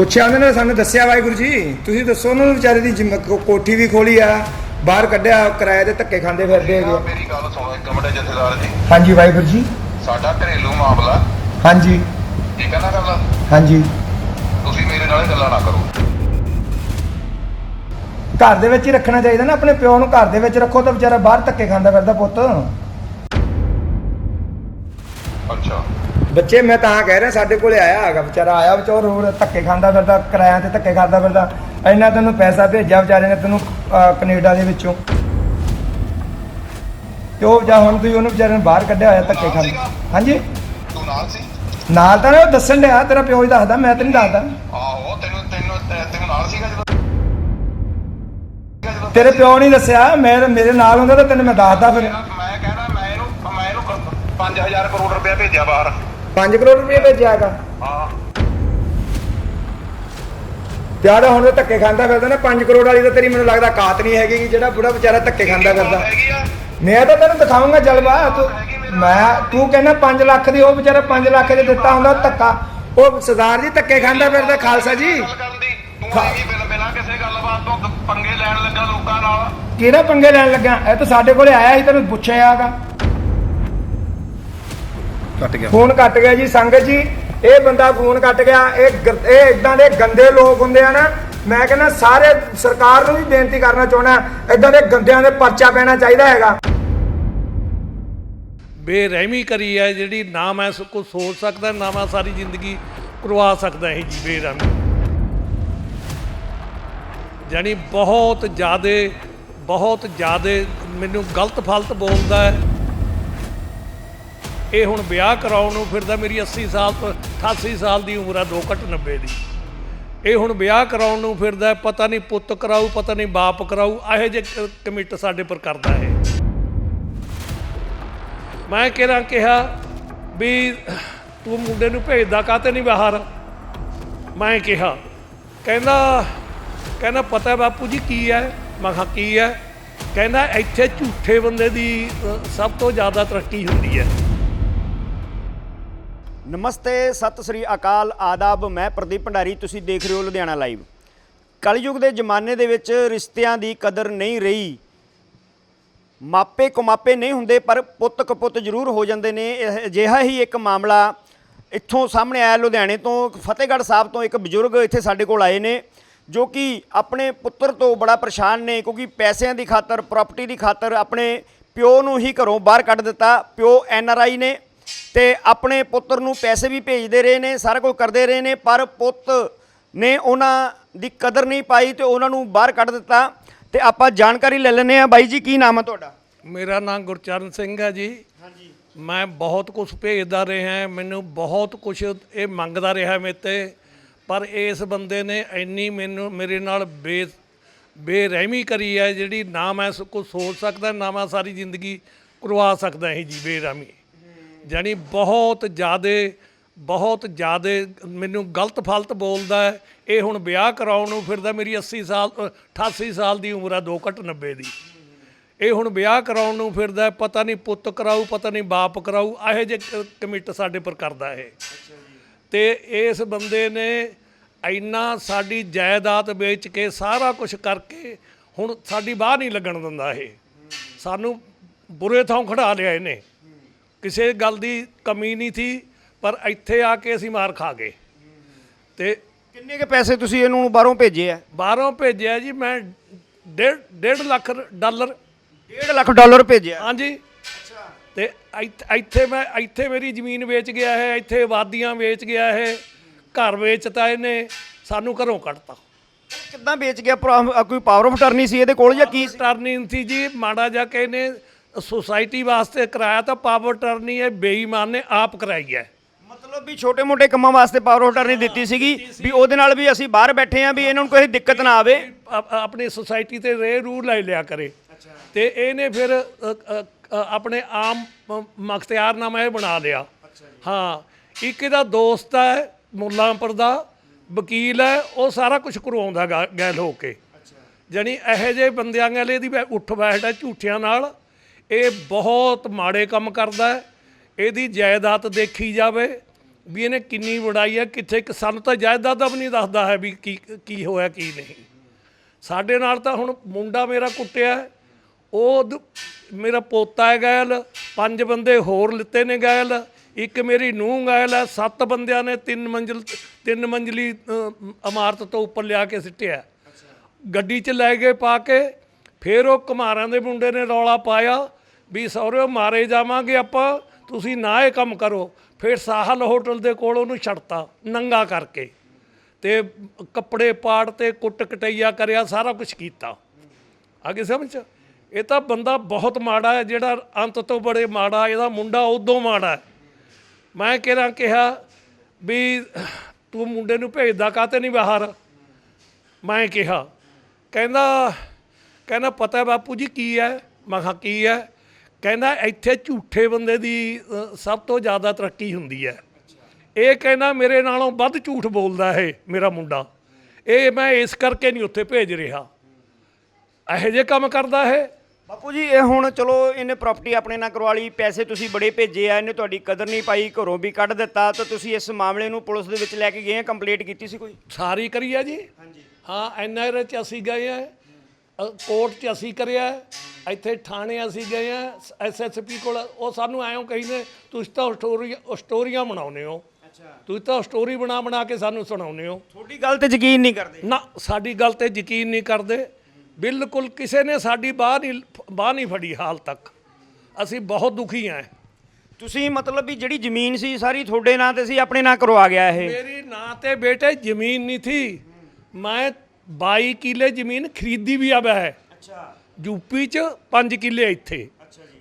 ਪੁੱਛਿਆ ਉਹਨਾਂ ਨੇ ਸਾਨੂੰ ਦੱਸਿਆ ਵਾਹਿਗੁਰੂ ਜੀ। ਤੁਸੀਂ ਦੱਸੋ ਉਹਨਾਂ ਨੂੰ ਵਿਚਾਰੇ ਦੀ ਜਿੰਮ- ਕੋ- ਕੋਠੀ ਵੀ ਖੋਲੀ ਆ ਬਾਹਰ ਕੱਢਿਆ ਕਿਰਾਏ ਦੇ ਧੱਕੇ ਖਾਂਦੇ ਫਿਰਦੇ ਹੈਗੇ ਮੇਰੀ ਗੱਲ ਸੁਣੋ ਇੱਕ ਮਿੰਟ ਜਥੇਦਾਰ ਜੀ। ਹਾਂਜੀ ਵਾਹਿਗੁਰੂ ਜੀ। ਸਾਡਾ ਘਰੇਲੂ ਮਾਮਲਾ। ਹਾਂਜੀ। ਠੀਕ ਹੈ ਨਾ ਗੱਲ ਹਾਂਜੀ। ਤੁਸੀਂ ਮੇਰੇ ਨਾਲ ਇਹ ਗੱਲਾਂ ਨਾ ਕਰੋ। ਘਰ ਦੇ ਵਿੱਚ ਹੀ ਰੱਖਣਾ ਚਾਹੀਦਾ ਨਾ ਆਪਣੇ ਪਿਓ ਨੂੰ ਘਰ ਦੇ ਵਿੱਚ ਰੱਖੋ ਤਾਂ ਵਿਚਾਰਾ ਬਾਹਰ ਧੱਕੇ ਖਾਂਦਾ ਫਿਰਦਾ ਪੁੱਤ। ਅੱਛਾ। ਬੱਚੇ ਮੈਂ ਤਾਂ ਕਹਿ ਰਿਹਾ ਸਾਡੇ ਕੋਲੇ ਆਇਆ ਹੈਗਾ ਵਿਚਾਰਾ ਆਇਆ ਵਿਚਾਰ ਹੋਰ ਧੱਕੇ ਖਾਂਦਾ ਫਿਰਦਾ ਕਿਰਾਇਆਂ ਤੇ ਧੱਕੇ ਖਾਂਦਾ ਫਿਰਦਾ। ਇੰਨਾ ਤੈਨੂੰ ਪੈਸਾ ਭੇਜਿਆ ਵਿਚਾਰੇ ਨੇ ਤੈਨੂੰ ਅਹ, ਕੈਨੇਡਾ ਦੇ ਵਿੱਚੋਂ। ਤੇ ਉਹ ਜਾਂ ਹੁਣ ਤੁਸੀਂ ਉਹਨੂੰ ਵਿਚਾਰੇ ਨੂੰ ਬਾਹਰ ਕੱਢਿਆ ਹੋਇਆ ਧੱਕੇ ਖਾਂਦਾ। ਹਾਂਜੀ? ਤੂੰ ਨਾਲ ਸੀ? ਨਾਲ ਤਾਂ ਨਾ ਉਹ ਦੱਸਣ ਡਿਆ ਤੇਰਾ ਪਿਓ ਹੀ ਦੱਸਦਾ ਮੈਂ ਤਾਂ ਨਹੀਂ ਦੱਸਦਾ। ਆਹੋ ਤੈਨੂੰ ਤੈਨੂੰ ਤੈਨੂੰ ਨਾਲ ਸੀਗਾ ਜਦੋਂ? ਜਦੋਂ ਤੇਰੇ ਪਿਓ ਨਹੀਂ ਦੱਸਿਆ ਮੈਂ ਮੇਰੇ ਨਾਲ ਹੁੰਦਾ ਤਾਂ ਤੈਨੂੰ ਮੈਂ ਦੱਸਦਾ ਫਿਰ। ਮੈਂ ਕਹਿੰਦਾ ਮੈਂ ਇਹਨੂੰ ਮੈਂ ਇਹਨੂੰ 5000 ਕਰੋੜ ਰੁਪਇਆ ਭੇਜਿਆ ਬਾਹਰ। 5 ਕਰੋੜ ਰੁਪਏ ਭੇਜਿਆਗਾ ਹਾਂ ਯਾਰ ਹੁਣ ਤਾਂ ਧੱਕੇ ਖਾਂਦਾ ਫਿਰਦਾ ਨਾ 5 ਕਰੋੜ ਵਾਲੀ ਤਾਂ ਤੇਰੀ ਮੈਨੂੰ ਲੱਗਦਾ ਕਾਤ ਨਹੀਂ ਹੈਗੀ ਕਿ ਜਿਹੜਾ ਬੁੜਾ ਵਿਚਾਰਾ ਧੱਕੇ ਖਾਂਦਾ ਫਿਰਦਾ। ਹੈਗੀ ਆ ਮੈਂ ਤਾਂ ਤੈਨੂੰ ਦਿਖਾਉਂਗਾ ਜਲਵਾ ਤੂੰ ਮੈਂ ਤੂੰ ਕਹਿੰਦਾ 5 ਲੱਖ ਦੀ ਉਹ ਵਿਚਾਰਾ 5 ਲੱਖ ਦੇ ਦਿੱਤਾ ਹੁੰਦਾ ਧੱਕਾ। ਉਹ ਸਰਦਾਰ ਜੀ ਧੱਕੇ ਖਾਂਦਾ ਫਿਰਦਾ ਖਾਲਸਾ ਜੀ। ਬਿਨਾਂ ਕਿਸੇ ਗੱਲਬਾਤ ਤੋਂ ਪੰਗੇ ਲੈਣ ਲੱਗਾ ਲੋਕਾਂ ਨਾਲ? ਕਿਹੜਾ ਪੰਗੇ ਲੈਣ ਲੱਗਾ? ਇਹ ਤਾਂ ਸਾਡੇ ਕੋਲੇ ਆਇਆ ਸੀ ਤੈਨੂੰ ਪੁੱਛਿਆਗਾ ਕੱਟ ਗਿਆ। ਫੋਨ ਕੱਟ ਗਿਆ ਜੀ ਸੰਗਤ ਜੀ ਇਹ ਬੰਦਾ ਫੋਨ ਕੱਟ ਗਿਆ ਇਹ ਇਹ ਇਦਾਂ ਦੇ ਗੰਦੇ ਲੋਕ ਹੁੰਦੇ ਆ ਨਾ ਮੈਂ ਕਹਿੰਦਾ ਸਾਰੇ ਸਰਕਾਰ ਨੂੰ ਵੀ ਬੇਨਤੀ ਕਰਨਾ ਚਾਹੁੰਦਾ ਇਦਾਂ ਦੇ ਗੰਦਿਆਂ ਦੇ ਪਰਚਾ ਪੈਣਾ ਚਾਹੀਦਾ ਹੈਗਾ। ਬੇਰਹਿਮੀ ਕਰੀ ਹੈ ਜਿਹੜੀ ਨਾ ਮੈਂ ਸ- ਕੁਛ ਸੋਚ ਸਕਦਾ ਨਾ ਮੈਂ ਸਾਰੀ ਜ਼ਿੰਦਗੀ ਕਰਵਾ ਸਕਦਾ ਇਹ ਜੀ ਬੇਰਹਿਮੀ। ਜਾਣੀ ਬਹੁਤ ਜ਼ਿਆਦੇ ਬਹੁਤ ਜ਼ਿਆਦੇ ਮੈਨੂੰ ਗਲਤ ਫਲਤ ਬੋਲਦਾ ਹੈ। ਇਹ ਹੁਣ ਵਿਆਹ ਕਰਾਉਣ ਨੂੰ ਫਿਰਦਾ, ਮੇਰੀ 80 ਸਾਲ ਤੋਂ 88 ਸਾਲ ਦੀ ਉਮਰ ਆ, ਦੋ ਘੱਟ 90 ਦੀ। ਇਹ ਹੁਣ ਵਿਆਹ ਕਰਾਉਣ ਨੂੰ ਫਿਰਦਾ, ਪਤਾ ਨਹੀਂ ਪੁੱਤ ਕਰਾਊ, ਪਤਾ ਨਹੀਂ ਬਾਪ ਕਰਾਊ, ਇਹੋ ਜਿਹੇ ਕਮਿਟ ਸਾਡੇ ਪਰ ਕਰਦਾ ਹੈ ਮੈਂ ਕਿਹੜਾ ਕਿਹਾ ਵੀ ਤੂੰ ਮੁੰਡੇ ਨੂੰ ਭੇਜਦਾ ਕਾਤੇ ਨਹੀਂ ਬਾਹਰ? ਮੈਂ ਕਿਹਾ, ਕਹਿੰਦਾ ਕਹਿੰਦਾ, ਪਤਾ ਬਾਪੂ ਜੀ ਕੀ ਹੈ ਮੈਂ ਕਿਹਾ, ਕੀ ਹੈ ਕਹਿੰਦਾ, ਇੱਥੇ ਝੂਠੇ ਬੰਦੇ ਦੀ ਸਭ ਤੋਂ ਜ਼ਿਆਦਾ ਤਰੱਕੀ ਹੁੰਦੀ ਹੈ ਨਮਸਤੇ, ਸਤਿ ਸ੍ਰੀ ਅਕਾਲ, ਆਦਾਬ, ਮੈਂ ਪ੍ਰਦੀਪ ਭੰਡਾਰੀ, ਤੁਸੀਂ ਦੇਖ ਰਹੇ ਹੋ ਲੁਧਿਆਣਾ ਲਾਈਵ। ਕਲਯੁਗ ਦੇ ਜ਼ਮਾਨੇ ਦੇ ਵਿੱਚ ਰਿਸ਼ਤਿਆਂ ਦੀ ਕਦਰ ਨਹੀਂ ਰਹੀ। ਮਾਪੇ ਕੁਮਾਪੇ ਨਹੀਂ ਹੁੰਦੇ, ਪਰ ਪੁੱਤ ਕਪੁੱਤ ਜ਼ਰੂਰ ਹੋ ਜਾਂਦੇ ਨੇ। ਇਹ ਅਜਿਹਾ ਹੀ ਇੱਕ ਮਾਮਲਾ ਇੱਥੋਂ ਸਾਹਮਣੇ ਆਇਆ ਲੁਧਿਆਣੇ ਤੋਂ। ਫਤਿਹਗੜ੍ਹ ਸਾਹਿਬ ਤੋਂ ਇੱਕ ਬਜ਼ੁਰਗ ਇੱਥੇ ਸਾਡੇ ਕੋਲ ਆਏ ਨੇ, ਜੋ ਕਿ ਆਪਣੇ ਪੁੱਤਰ ਤੋਂ ਬੜਾ ਪਰੇਸ਼ਾਨ ਨੇ, ਕਿਉਂਕਿ ਪੈਸਿਆਂ ਦੀ ਖਾਤਰ, ਪ੍ਰਾਪਰਟੀ ਦੀ ਖਾਤਰ ਆਪਣੇ ਪਿਓ ਨੂੰ ਹੀ ਘਰੋਂ ਬਾਹਰ ਕੱਢ ਦਿੱਤਾ। ਪਿਓ ਐਨ ਆਰ ਆਈ ਨੇ ਤੇ ਆਪਣੇ ਪੁੱਤਰ ਨੂੰ ਪੈਸੇ ਵੀ ਭੇਜਦੇ ਰਹੇ ਨੇ, ਸਾਰਾ ਕੁਝ ਕਰਦੇ ਰਹੇ ਨੇ, ਪਰ ਪੁੱਤ ਨੇ ਉਹਨਾਂ ਦੀ ਕਦਰ ਨਹੀਂ ਪਾਈ ਤੇ ਉਹਨਾਂ ਨੂੰ ਬਾਹਰ ਕੱਢ ਦਿੱਤਾ। ਤੇ ਆਪਾਂ ਜਾਣਕਾਰੀ ਲੈ ਲੈਂਦੇ ਆ ਬਾਈ ਜੀ, ਕੀ ਨਾਮ ਹੈ ਤੁਹਾਡਾ? ਮੇਰਾ ਨਾਮ ਗੁਰਚਰਨ ਸਿੰਘ ਹੈ ਜੀ। ਹਾਂਜੀ ਮੈਂ ਬਹੁਤ ਕੁਝ ਭੇਜਦਾ ਰਿਹਾ ਮੈਨੂੰ ਬਹੁਤ ਕੁਝ ਇਹ ਮੰਗਦਾ ਰਿਹਾ ਮੇਰੇ ਤੇ। ਪਰ ਇਸ ਬੰਦੇ ਨੇ ਇੰਨੀ ਮੈਨੂੰ, ਮੇਰੇ ਨਾਲ ਬੇ, ਬੇਰਹਿਮੀ ਕਰੀ ਹੈ, ਜਿਹੜੀ ਨਾ ਮੈਂ ਕੁਝ ਸੋਚ ਸਕਦਾ, ਨਾ ਮੈਂ ਸਾਰੀ ਜ਼ਿੰਦਗੀ ਕਰਵਾ ਸਕਦਾ ਇਹ ਜੀ ਬੇਰਹਿਮੀ। ਜਾਣੀ ਬਹੁਤ ਜ਼ਿਆਦੇ ਬਹੁਤ ਜ਼ਿਆਦੇ ਮੈਨੂੰ ਗਲਤ ਫਲਤ ਬੋਲਦਾ ਹੈ। ਇਹ ਹੁਣ ਵਿਆਹ ਕਰਾਉਣ ਨੂੰ ਫਿਰਦਾ ਮੇਰੀ 80 ਸਾਲ ਅ, 88 ਸਾਲ ਦੀ ਉਮਰ ਆ ਦੋ ਘੱਟ 90 ਦੀ। ਇਹ ਹੁਣ ਵਿਆਹ ਕਰਾਉਣ ਨੂੰ ਫਿਰਦਾ ਪਤਾ ਨਹੀਂ ਪੁੱਤ ਕਰਾਊ ਪਤਾ ਨਹੀਂ ਬਾਪ ਕਰਾਊ ਇਹੋ ਜਿਹੇ ਕਮਿਟ ਸਾਡੇ ਪਰ ਕਰਦਾ ਇਹ। ਤੇ ਇਸ ਬੰਦੇ ਨੇ ਇੰਨਾ ਸਾਡੀ ਜਾਇਦਾਦ ਵੇਚ ਕੇ ਸਾਰਾ ਕੁਝ ਕਰਕੇ ਹੁਣ ਸਾਡੀ ਬਾਹ ਨਹੀਂ ਲੱਗਣ ਦਿੰਦਾ ਇਹ। ਸਾਨੂੰ ਬੁਰੇ ਥਾਂ ਖੜਾ ਲਿਆ ਇਹਨੇ। ਕਿਸੇ ਗੱਲ ਦੀ ਕਮੀ ਨਹੀਂ ਸੀ ਪਰ ਇੱਥੇ ਆ ਕੇ ਅਸੀਂ ਮਾਰ ਖਾ ਗਏ। ਤੇ ਕਿੰਨੇ ਕੇ ਪੈਸੇ ਤੁਸੀਂ ਇਹਨੂੰ ਬਾਹਰੋਂ ਭੇਜੇ ਆ? ਬਾਹਰੋਂ ਭੇਜਿਆ ਜੀ ਮੈਂ ਡੇਢ ਡੇਢ ਲੱਖ ਡਾਲਰ। 1.5 ਲੱਖ ਡਾਲਰ ਭੇਜਿਆ? ਹਾਂਜੀ। ਤੇ ਇੱਥ- ਮੈਂ ਇੱਥੇ ਮੇਰੀ ਜ਼ਮੀਨ ਵੇਚ ਗਿਆ ਹੈ ਇੱਥੇ ਆਬਾਦੀਆਂ ਵੇਚ ਗਿਆ ਹੈ ਘਰ ਵੇਚਤਾ ਇਹਨੇ ਸਾਨੂੰ ਘਰੋਂ ਕੱਢਤਾ। ਕਿੱਦਾਂ ਵੇਚ ਗਿਆ? ਕੋਈ ਪਾਵਰ ਆਫ ਅਟਰਨੀ ਸੀ ਇਹਦੇ ਕੋਲ ਜਾਂ ਕੀ? ਟਰਨੀ ਸੀ? ਜੀ ਮਾੜਾ ਜਾ ਕੇ ਇਹਨੇ ਸੁਸਾਇਟੀ ਵਾਸਤੇ ਕਰਾਇਆ ਤਾਂ ਪਾਵਰ ਟਰਨੀ ਇਹ ਬੇਈਮਾਨ ਨੇ ਆਪ ਕਰਾਈ ਹੈ। ਮਤਲਬ ਵੀ ਛੋਟੇ-ਮੋਟੇ ਕੰਮਾਂ ਵਾਸਤੇ ਪਾਵਰ ਆਫ ਅਟਰਨੀ ਦਿੱਤੀ ਸੀਗੀ ਵੀ ਉਹਦੇ ਨਾਲ ਵੀ ਅਸੀਂ ਬਾਹਰ ਬੈਠੇ ਆਂ ਵੀ ਇਹਨਾਂ ਨੂੰ ਕੋਈ ਦਿੱਕਤ ਨਾ ਆਵੇ। ਆਪਣੀ ਸੁਸਾਇਟੀ ਤੇ ਰੇ ਰੂ ਲੈ ਲਿਆ ਕਰੇ। ਤੇ ਇਹਨੇ ਫਿਰ ਅ, ਅ, ਅ, ਆਪਣੇ ਆਮ ਮ- ਮਖਤਿਆਰਨਾਮਾ ਇਹ ਬਣਾ ਲਿਆ। ਹਾਂ ਇੱਕ ਇਹਦਾ ਦੋਸਤ ਹੈ ਮੁੱਲਾਂਪੁਰ ਦਾ ਵਕੀਲ ਹੈ ਉਹ ਸਾਰਾ ਕੁਝ ਕਰਵਾਉਂਦਾ ਗਾ- ਗੈਲ ਹੋ ਕੇ। ਜਾਣੀ ਇਹੋ ਜਿਹੇ ਬੰਦਿਆਂ ਨਾਲ ਇਹਦੀ ਬੈ- ਉੱਠ ਬੈਠ ਹੈ ਝੂਠਿਆਂ ਨਾਲ। ਇਹ ਬਹੁਤ ਮਾੜੇ ਕੰਮ ਕਰਦਾ ਹੈ। ਇਹਦੀ ਜਾਇਦਾਦ ਦੇਖੀ ਜਾਵੇ ਵੀ ਇਹਨੇ ਕਿੰਨੀ ਵੜਾਈ ਹੈ, ਕਿੱਥੇ ਕਿ ਸਾਨੂੰ ਤਾਂ ਜਾਇਦਾਦ ਦਾ ਵੀ ਨਹੀਂ ਦੱਸਦਾ ਹੈ ਵੀ ਕੀ ਕੀ ਹੋਇਆ, ਕੀ ਨਹੀਂ। ਸਾਡੇ ਨਾਲ ਤਾਂ ਹੁਣ ਮੁੰਡਾ ਮੇਰਾ ਕੁੱਟਿਆ ਉਹ ਦ- ਮੇਰਾ ਪੋਤਾ ਹੈ ਗੈਲ ਪੰਜ ਬੰਦੇ ਹੋਰ ਲਿੱਤੇ ਨੇ ਗੈਲ ਇੱਕ ਮੇਰੀ ਨੂੰਹ ਗੈਲ ਹੈ, ਸੱਤ ਬੰਦਿਆਂ ਨੇ ਤਿੰਨ ਮੰਜ਼ਿਲ ਤਿੰਨ ਮੰਜ਼ਲੀ ਇਮਾਰਤ ਤੋਂ ਉੱਪਰ ਲਿਆ ਕੇ ਸਿੱਟਿਆ ਗੱਡੀ 'ਚ ਲੈ ਗਏ ਪਾ ਕੇ, ਫਿਰ ਉਹ ਕੁਮਾਰਾਂ ਦੇ ਮੁੰਡੇ ਨੇ ਰੌਲਾ ਪਾਇਆ। ਵੀ ਸਹੁਰਿਓ, ਮਾਰੇ ਜਾਵਾਂਗੇ ਆਪਾਂ, ਤੁਸੀਂ ਨਾ ਇਹ ਕੰਮ ਕਰੋ। ਫਿਰ ਸਾਹਲ ਹੋਟਲ ਦੇ ਕੋਲ ਉਹਨੂੰ ਛੱਡਤਾ, ਨੰਗਾ ਕਰਕੇ। ਤੇ ਕੱਪੜੇ ਪਾੜ ਤੇ ਕੁੱਟ ਕਟਈਆ ਕਰਿਆ, ਸਾਰਾ ਕੁਝ ਕੀਤਾ। ਆਗੇ ਸਮਝ ਇਹ ਤਾਂ ਬੰਦਾ ਬਹੁਤ ਮਾੜਾ ਹੈ, ਜਿਹੜਾ ਅੰਤ ਤੋਂ ਬੜੇ ਮਾੜਾ, ਇਹਦਾ ਮੁੰਡਾ ਉਦੋਂ ਮਾੜਾ ਮੈਂ ਕਿਹੜਾ ਕਿਹਾ ਵੀ ਤੂੰ ਮੁੰਡੇ ਨੂੰ ਭੇਜਦਾ ਕਾਤੇ ਨਹੀਂ ਬਾਹਰ? ਮੈਂ ਕਿਹਾ, ਕਹਿੰਦਾ ਕਹਿੰਦਾ, ਪਤਾ ਬਾਪੂ ਜੀ, ਕੀ ਹੈ? ਮੈਂ ਕਿਹਾ, ਕੀ ਹੈ? ਕਹਿੰਦਾ ਇੱਥੇ ਝੂਠੇ ਬੰਦੇ ਦੀ ਅ, ਸਭ ਤੋਂ ਜ਼ਿਆਦਾ ਤਰੱਕੀ ਹੁੰਦੀ ਹੈ। ਇਹ ਕਹਿੰਦਾ ਮੇਰੇ ਨਾਲੋਂ ਵੱਧ ਝੂਠ ਬੋਲਦਾ ਹੈ ਮੇਰਾ ਮੁੰਡਾ। ਇਹ ਮੈਂ ਇਸ ਕਰਕੇ ਨਹੀਂ ਉੱਥੇ ਭੇਜ ਰਿਹਾ। ਇਹੋ ਜਿਹੇ ਕੰਮ ਕਰਦਾ ਹੈ ਬਾਪੂ ਜੀ ਇਹ ਹੁਣ ਚਲੋ ਇਹਨੇ ਪ੍ਰਾਪਰਟੀ ਆਪਣੇ ਨਾਲ ਕਰਵਾ ਲਈ ਪੈਸੇ ਤੁਸੀਂ ਬੜੇ ਭੇਜੇ ਆ ਇਹਨੇ ਤੁਹਾਡੀ ਕਦਰ ਨਹੀਂ ਪਾਈ ਘਰੋਂ ਵੀ ਕੱਢ ਦਿੱਤਾ ਤਾਂ ਤੁਸੀਂ ਇਸ ਮਾਮਲੇ ਨੂੰ ਪੁਲਿਸ ਦੇ ਵਿੱਚ ਲੈ ਕੇ ਗਏ ਆ ਕੰਪਲੀਟ ਕੀਤੀ ਸੀ ਕੋਈ? ਸਾਰੀ ਕਰੀ ਹੈ ਜੀ? ਹਾਂਜੀ। ਹਾਂ ਐਨਆਰ ਚ ਅਸੀਂ ਗਏ ਆ। ਕੋਰਟ ਚ ਅਸੀਂ ਕਰਿਆ ਇੱਥੇ ਥਾਣੇ ਅਸੀਂ ਗਏ ਆ ਐਸਐਸਪੀ ਕੋਲ ਉਹ ਸਾਨੂੰ ਐਂ ਕਹਿੰਦੇ ਤੁਸੀਂ ਤਾਂ ਸਟੋਰੀ ਸਟੋਰੀਆਂ ਬਣਾਉਂਦੇ ਹੋ। ਅੱਛਾ। ਤੁਸੀਂ ਤਾਂ ਸਟੋਰੀ ਬਣਾ ਬਣਾ ਕੇ ਸਾਨੂੰ ਸੁਣਾਉਂਦੇ ਹੋ। ਤੁਹਾਡੀ ਗੱਲ ਤੇ ਯਕੀਨ ਨਹੀਂ ਕਰਦੇ। ਨਾ ਸਾਡੀ ਗੱਲ ਤੇ ਯਕੀਨ ਨਹੀਂ ਕਰਦੇ। ਬਿਲਕੁਲ ਕਿਸੇ ਨੇ ਸਾਡੀ ਬਾਹ ਨਹੀਂ ਬਾਹ ਨਹੀਂ ਫੜੀ ਹਾਲ ਤੱਕ। ਅਸੀਂ ਬਹੁਤ ਦੁਖੀ ਹਾਂ ਤੁਸੀਂ ਮਤਲਬ ਵੀ ਜਿਹੜੀ ਜ਼ਮੀਨ ਸੀ ਸਾਰੀ ਤੁਹਾਡੇ ਨਾਂ ਤੇ ਸੀ ਆਪਣੇ ਨਾਂ ਕਰਵਾ ਗਿਆ ਇਹ। ਮੇਰੀ ਨਾਂ ਤੇ ਬੇਟੇ ਜ਼ਮੀਨ ਨਹੀਂ ਥੀ। ਮੈਂ 22 ਕਿੱਲੇ ਜ਼ਮੀਨ ਖਰੀਦੀ ਵੀ ਆ ਹੈ ਅੱਛਾ। ਯੂਪੀ ਚ 5 ਕਿੱਲੇ ਇੱਥੇ।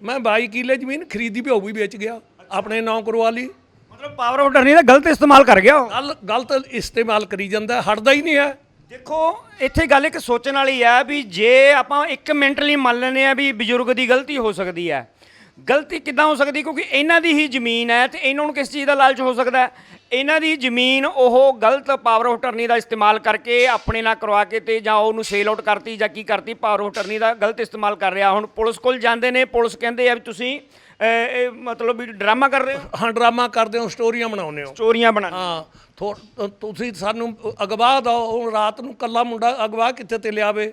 ਮੈਂ 22 ਕਿੱਲੇ ਜ਼ਮੀਨ ਖਰੀਦੀ ਵੀ ਉਹ ਵੀ ਵੇਚ ਗਿਆ। ਆਪਣੇ ਨਾਂ ਕਰਵਾ ਲਈ। ਮਤਲਬ ਪਾਵਰ ਆਫ ਅਟਰਨੀ ਦਾ ਗਲਤ ਇਸਤੇਮਾਲ ਕਰ ਗਿਆ। ਉਹ ਗੱਲ ਗਲਤ ਇਸਤੇਮਾਲ ਕਰੀ ਜਾਂਦਾ ਹਟਦਾ ਹੀ ਨਹੀਂ ਹੈ। ਦੇਖੋ ਇੱਥੇ ਗੱਲ ਇੱਕ ਸੋਚਣ ਵਾਲੀ ਹੈ ਵੀ ਜੇ ਆਪਾਂ 1 ਮਿੰਟ ਲਈ ਮੰਨ ਲੈਂਦੇ ਆ ਵੀ ਬਜ਼ੁਰਗ ਦੀ ਗਲਤੀ ਹੋ ਸਕਦੀ ਹੈ। ਗਲਤੀ ਕਿੱਦਾਂ ਹੋ ਸਕਦੀ? ਕਿਉਂਕਿ ਇਹਨਾਂ ਦੀ ਹੀ ਜ਼ਮੀਨ ਹੈ ਤੇ ਇਹਨਾਂ ਨੂੰ ਕਿਸ ਚੀਜ਼ ਦਾ ਲਾਲਚ ਹੋ ਸਕਦਾ ਹੈ? ਇਹਨਾਂ ਦੀ ਜ਼ਮੀਨ ਉਹ ਗਲਤ ਪਾਵਰ ਆਫ ਅਟਰਨੀ ਦਾ ਇਸਤੇਮਾਲ ਕਰਕੇ ਆਪਣੇ ਨਾਲ ਕਰਵਾ ਕੇ ਤੇ ਜਾਂ ਉਹਨੂੰ ਸੇਲ ਆਊਟ ਕਰਤੀ ਜਾਂ ਕੀ ਕਰਤੀ ਪਾਵਰ ਆਫ ਅਟਰਨੀ ਦਾ ਗਲਤ ਇਸਤੇਮਾਲ ਕਰ ਰਿਹਾ। ਹੁਣ ਪੁਲਿਸ ਕੋਲ ਜਾਂਦੇ ਨੇ ਪੁਲਿਸ ਕਹਿੰਦੇ ਆ ਵੀ ਤੁਸੀਂ ਇਹ ਮਤਲਬ ਵੀ ਡਰਾਮਾ ਕਰ ਰਹੇ ਹੋ? ਹਾਂ ਡਰਾਮਾ ਕਰਦੇ ਹੋ ਸਟੋਰੀਆਂ ਬਣਾਉਂਦੇ ਹੋ। ਚੋਰੀਆਂ ਬਣਾ ਹਾਂ। ਤੁਸੀਂ ਸਾਨੂੰ ਅਗਵਾ ਦਿਓ ਹੁਣ ਰਾਤ ਨੂੰ ਕੱਲਾ ਮੁੰਡਾ ਅਗਵਾ ਕਿੱਥੇ ਤੇ ਲਿਆਵੇ?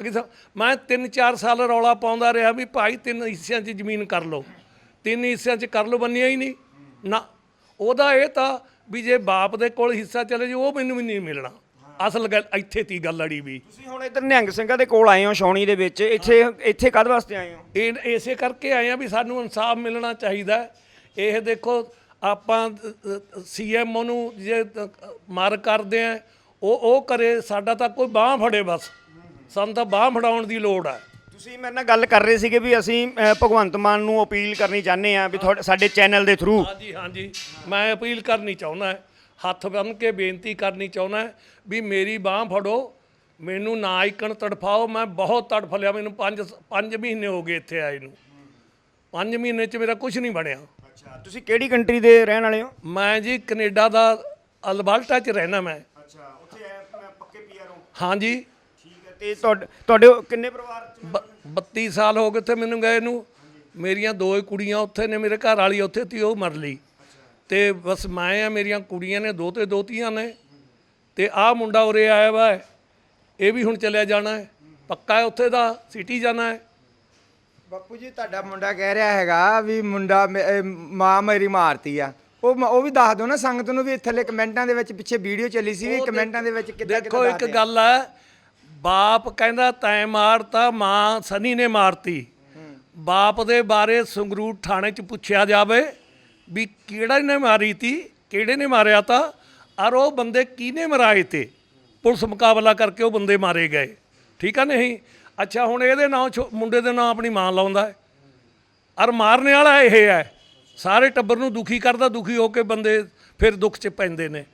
ਅਗੇ ਮੈਂ 3-4 ਸਾਲ ਰੌਲਾ ਪਾਉਂਦਾ ਰਿਹਾ ਵੀ ਭਾਈ ਤਿੰਨ ਹਿੱਸਿਆਂ 'ਚ ਜ਼ਮੀਨ ਕਰ ਲਓ। ਤਿੰਨ ਹਿੱਸਿਆਂ 'ਚ ਕਰ ਲਓ ਬੰਨਿਆ ਹੀ ਨਹੀਂ। ਨਾ ਉਹਦਾ ਇਹ ਤਾਂ ਵੀ ਜੇ ਬਾਪ ਦੇ ਕੋਲ ਹਿੱਸਾ ਚਲੇ ਜੇ ਉਹ ਮੈਨੂੰ ਵੀ ਨਹੀਂ ਮਿਲਣਾ। ਅਸਲ ਗੱਲ ਇੱਥੇ ਤੀ ਗੱਲ ਅੜੀ ਵੀ। ਤੁਸੀਂ ਹੁਣ ਇੱਧਰ ਨਿਹੰਗ ਸਿੰਘਾਂ ਦੇ ਕੋਲ ਆਏ ਹੋ ਛਾਉਣੀ ਦੇ ਵਿੱਚ। ਇੱਥੇ ਇੱਥੇ ਕਦ ਵਾਸਤੇ ਆਏ ਹੋ? ਇਹ ਇਸੇ ਕਰਕੇ ਆਏ ਆ ਵੀ ਸਾਨੂੰ ਇਨਸਾਫ ਮਿਲਣਾ ਚਾਹੀਦਾ। ਹੈ। ਇਹ ਦੇਖੋ ਆਪਾਂ ਸੀਐਮਓ ਨੂੰ ਜੇ ਮਾਰ ਕਰਦੇ ਆ ਉਹ ਉਹ ਕਰੇ ਸਾਡਾ ਤਾਂ ਕੋਈ ਬਾਹ ਫੜੇ ਬਸ। ਸਾਨੂੰ ਤਾਂ ਬਾਹ ਫੜਾਉਣ ਦੀ ਲੋੜ ਹੈ ਤੁਸੀਂ ਮੇਰੇ ਨਾਲ ਗੱਲ ਕਰ ਰਹੇ ਸੀਗੇ ਵੀ ਅਸੀਂ ਅਹ, ਭਗਵੰਤ ਮਾਨ ਨੂੰ ਅਪੀਲ ਕਰਨੀ ਚਾਹੁੰਦੇ ਆ ਵੀ ਤੁਹਾਡੇ ਸਾਡੇ ਚੈਨਲ ਦੇ ਥਰੂ ਹਾਂਜੀ ਹਾਂਜੀ। ਮੈਂ ਅਪੀਲ ਕਰਨੀ ਚਾਹੁੰਦਾ ਹੈ, ਹੱਥ ਬੰਨ ਕੇ ਬੇਨਤੀ ਕਰਨੀ ਚਾਹੁੰਦਾ ਹੈ ਵੀ ਮੇਰੀ ਬਾਹ ਫੜੋ ਮੈਨੂੰ ਨਾ ਇਕਣ ਤੜਫਾਓ। ਮੈਂ ਬਹੁਤ ਤੜਫ ਲਿਆ ਮੈਨੂੰ 5 5 ਮਹੀਨੇ ਹੋ ਗਏ ਇੱਥੇ ਆਏ ਨੂੰ। 5 ਮਹੀਨੇ ਚ ਮੇਰਾ ਕੁਝ ਨਹੀਂ ਬਣਿਆ। ਅੱਛਾ ਤੁਸੀਂ ਕਿਹੜੀ ਕੰਟਰੀ ਦੇ ਰਹਿਣ ਵਾਲੇ ਹੋ? ਮੈਂ ਜੀ ਕੈਨੇਡਾ ਦਾ ਅਲਬਰਟਾ ਚ ਰਹਿਣਾ ਮੈਂ। ਅੱਛਾ ਉੱਥੇ ਪੱਕੇ ਪੀਆਰ ਹੋ। ਹਾਂਜੀ। ਤੇ ਤੁਹਾਡੇ ਤੁਹਾਡੇ ਕਿੰਨੇ ਪਰਿਵਾਰ ਚ ਬ- 32 ਸਾਲ ਹੋ ਗਏ ਉੱਥੇ ਮੈਨੂੰ ਗਏ ਨੂੰ। ਮੇਰੀਆਂ ਦੋ ਹੀ ਕੁੜੀਆਂ ਉੱਥੇ ਨੇ ਮੇਰੇ ਘਰ ਵਾਲੀ ਉੱਥੇ ਤੀ ਉਹ ਮਰ ਲਈ। ਤੇ ਬਸ ਮੈਂ ਆ ਮੇਰੀਆਂ ਕੁੜੀਆਂ ਨੇ ਦੋ ਤੇ ਦੋਤੀਆਂ ਨੇ। ਤੇ ਆਹ ਮੁੰਡਾ ਉਰੇ ਆਇਆ ਵਾ ਇਹ ਵੀ ਹੁਣ ਚਲਿਆ ਜਾਣਾ ਹੈ। ਪੱਕਾ ਹੈ ਉੱਥੇ ਦਾ ਸਿਟੀ ਜਾਣਾ ਹੈ। ਬਾਪੂ ਜੀ ਤੁਹਾਡਾ ਮੁੰਡਾ ਕਹਿ ਰਿਹਾ ਹੈਗਾ ਵੀ ਮੁੰਡਾ ਮੇ- ਮੇਰੀ ਮਾਰਤੀ ਆ। ਉਹ ਮ- ਉਹ ਵੀ ਦੱਸ ਦਿਓ ਨਾ ਸੰਗਤ ਨੂੰ ਵੀ ਥੱਲੇ ਕਮੈਂਟਾਂ ਦੇ ਵਿੱਚ ਪਿੱਛੇ ਵੀਡੀਓ ਚੱਲੀ ਸੀ ਵੀ ਕਮੈਂਟਾਂ ਦੇ ਵਿੱਚ ਕਿੱਦਾਂ ਦੇਖੋ ਇੱਕ ਗੱਲ ਹੈ ਬਾਪ ਕਹਿੰਦਾ ਤੈਂ ਮਾਰਤਾ, ਮਾਂ ਸਨੀ ਨੇ ਮਾਰਤੀ। ਬਾਪ ਦੇ ਬਾਰੇ ਸੰਗਰੂਰ ਥਾਣੇ 'ਚ ਪੁੱਛਿਆ ਜਾਵੇ ਵੀ ਕਿਹੜਾ ਨੇ ਮਾਰੀ ਤੀ, ਕਿਹੜੇ ਨੇ ਮਾਰਿਆ ਤਾ, ਔਰ ਉਹ ਬੰਦੇ ਕਿਹਨੇ ਮਰਾਏ ਤੇ? ਪੁਲਿਸ ਮੁਕਾਬਲਾ ਕਰਕੇ ਉਹ ਬੰਦੇ ਮਾਰੇ ਗਏ। ਠੀਕ ਆ ਨਹੀਂ? ਅੱਛਾ, ਹੁਣ ਇਹਦੇ ਨਾਂ ਮੁੰਡੇ ਦੇ ਨਾਂ ਆਪਣੀ ਮਾਂ ਲਾਉਂਦਾ ਹੈ। ਔਰ ਮਾਰਨੇ ਵਾਲਾ ਇਹ ਹੈ। ਸਾਰੇ ਟੱਬਰ ਨੂੰ ਦੁਖੀ ਕਰਦਾ, ਦੁਖੀ ਹੋ ਕੇ ਬੰਦੇ ਫਿਰ ਦੁੱਖ 'ਚ ਪੈਂਦੇ ਨੇ।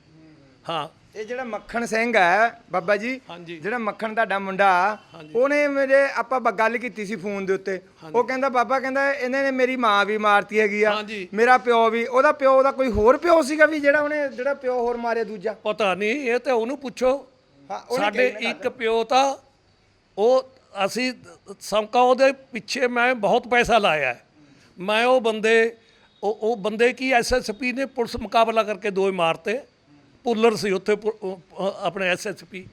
ਹਾਂ ਇਹ ਜਿਹੜਾ ਮੱਖਣ ਸਿੰਘ ਹੈ ਬਾਬਾ ਜੀ ਹਾਂਜੀ। ਜਿਹੜਾ ਮੱਖਣ ਤੁਹਾਡਾ ਮੁੰਡਾ ਉਹਨੇ ਮੇਰੇ ਆਪਾਂ ਬ- ਗੱਲ ਕੀਤੀ ਸੀ ਫੋਨ ਦੇ ਉੱਤੇ। ਉਹ ਕਹਿੰਦਾ ਬਾਬਾ ਕਹਿੰਦਾ ਇਹਨਾਂ ਨੇ ਮੇਰੀ ਮਾਂ ਵੀ ਮਾਰਤੀ ਹੈਗੀ ਆ। ਹਾਂਜੀ। ਮੇਰਾ ਪਿਓ ਵੀ ਉਹਦਾ ਪਿਓ ਦਾ ਕੋਈ ਹੋਰ ਪਿਓ ਸੀਗਾ ਵੀ ਜਿਹੜਾ ਉਹਨੇ ਜਿਹੜਾ ਪਿਓ ਹੋਰ ਮਾਰਿਆ ਦੂਜਾ? ਪਤਾ ਨਹੀਂ ਇਹ ਤੇ ਉਹਨੂੰ ਪੁੱਛੋ। ਹਾਂ, ਉਹਨੇ ਸਾਡੇ ਇੱਕ ਪਿਓ ਤਾਂ ਉਹ ਅਸੀਂ ਸਮਕਾ ਉਹਦੇ ਪਿੱਛੇ ਮੈਂ ਬਹੁਤ ਪੈਸਾ ਲਾਇਆ। ਹੈ। ਮੈਂ ਉਹ ਬੰਦੇ ਉਹ ਉਹ ਬੰਦੇ ਕੀ ਐਸਐਸਪੀ ਨੇ ਪੁਲਿਸ ਮੁਕਾਬਲਾ ਕਰਕੇ ਦੋਏ ਮਾਰਤੇ। ਪੁੱਲਰ ਸੀ ਉੱਥੇ ਪੁ- ਉਹ- ਉਹ ਆਪਣੇ ਐਸਐਸਪੀ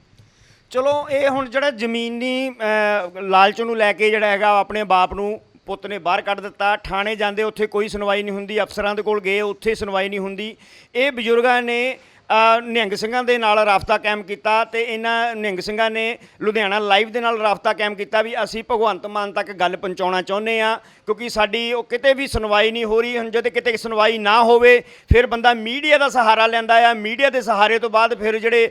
ਚਲੋ ਇਹ ਹੁਣ ਜਿਹੜਾ ਜ਼ਮੀਨੀ ਅਹ, ਲਾਲਚ ਨੂੰ ਲੈ ਕੇ ਜਿਹੜਾ ਹੈਗਾ ਉਹ ਆਪਣੇ ਬਾਪ ਨੂੰ ਪੁੱਤ ਨੇ ਬਾਹਰ ਕੱਢ ਦਿੱਤਾ। ਥਾਣੇ ਜਾਂਦੇ ਉੱਥੇ ਕੋਈ ਸੁਣਵਾਈ ਨਹੀਂ ਹੁੰਦੀ ਅਫਸਰਾਂ ਦੇ ਕੋਲ ਗਏ ਉੱਥੇ ਸੁਣਵਾਈ ਨਹੀਂ ਹੁੰਦੀ। ਇਹ ਬਜ਼ੁਰਗਾਂ ਨੇ ਨਿਹੰਗ ਸਿੰਘਾਂ ਦੇ ਨਾਲ ਰਾਬਤਾ ਕਾਇਮ ਕੀਤਾ ਤੇ ਇਹਨਾਂ ਨਿਹੰਗ ਸਿੰਘਾਂ ਨੇ ਲੁਧਿਆਣਾ ਲਾਈਵ ਦੇ ਨਾਲ ਰਾਬਤਾ ਕਾਇਮ ਕੀਤਾ ਵੀ ਅਸੀਂ ਭਗਵੰਤ ਮਾਨ ਤੱਕ ਗੱਲ ਪਹੁੰਚਾਉਣਾ ਚਾਹੁੰਦੇ ਆ ਕਿਉਂਕਿ ਸਾਡੀ ਉਹ ਕਿਤੇ ਵੀ ਸੁਣਵਾਈ ਨਹੀਂ ਹੋ ਰਹੀ, ਹੁਣ ਜਦੋਂ ਕਿਤੇ ਸੁਣਵਾਈ ਨਾ ਹੋਵੇ, ਫਿਰ ਬੰਦਾ ਮੀਡੀਆ ਦਾ ਸਹਾਰਾ ਲੈਂਦਾ ਆ, ਮੀਡੀਆ ਦੇ ਸਹਾਰੇ ਤੋਂ ਬਾਅਦ ਫਿਰ ਜਿਹੜੇ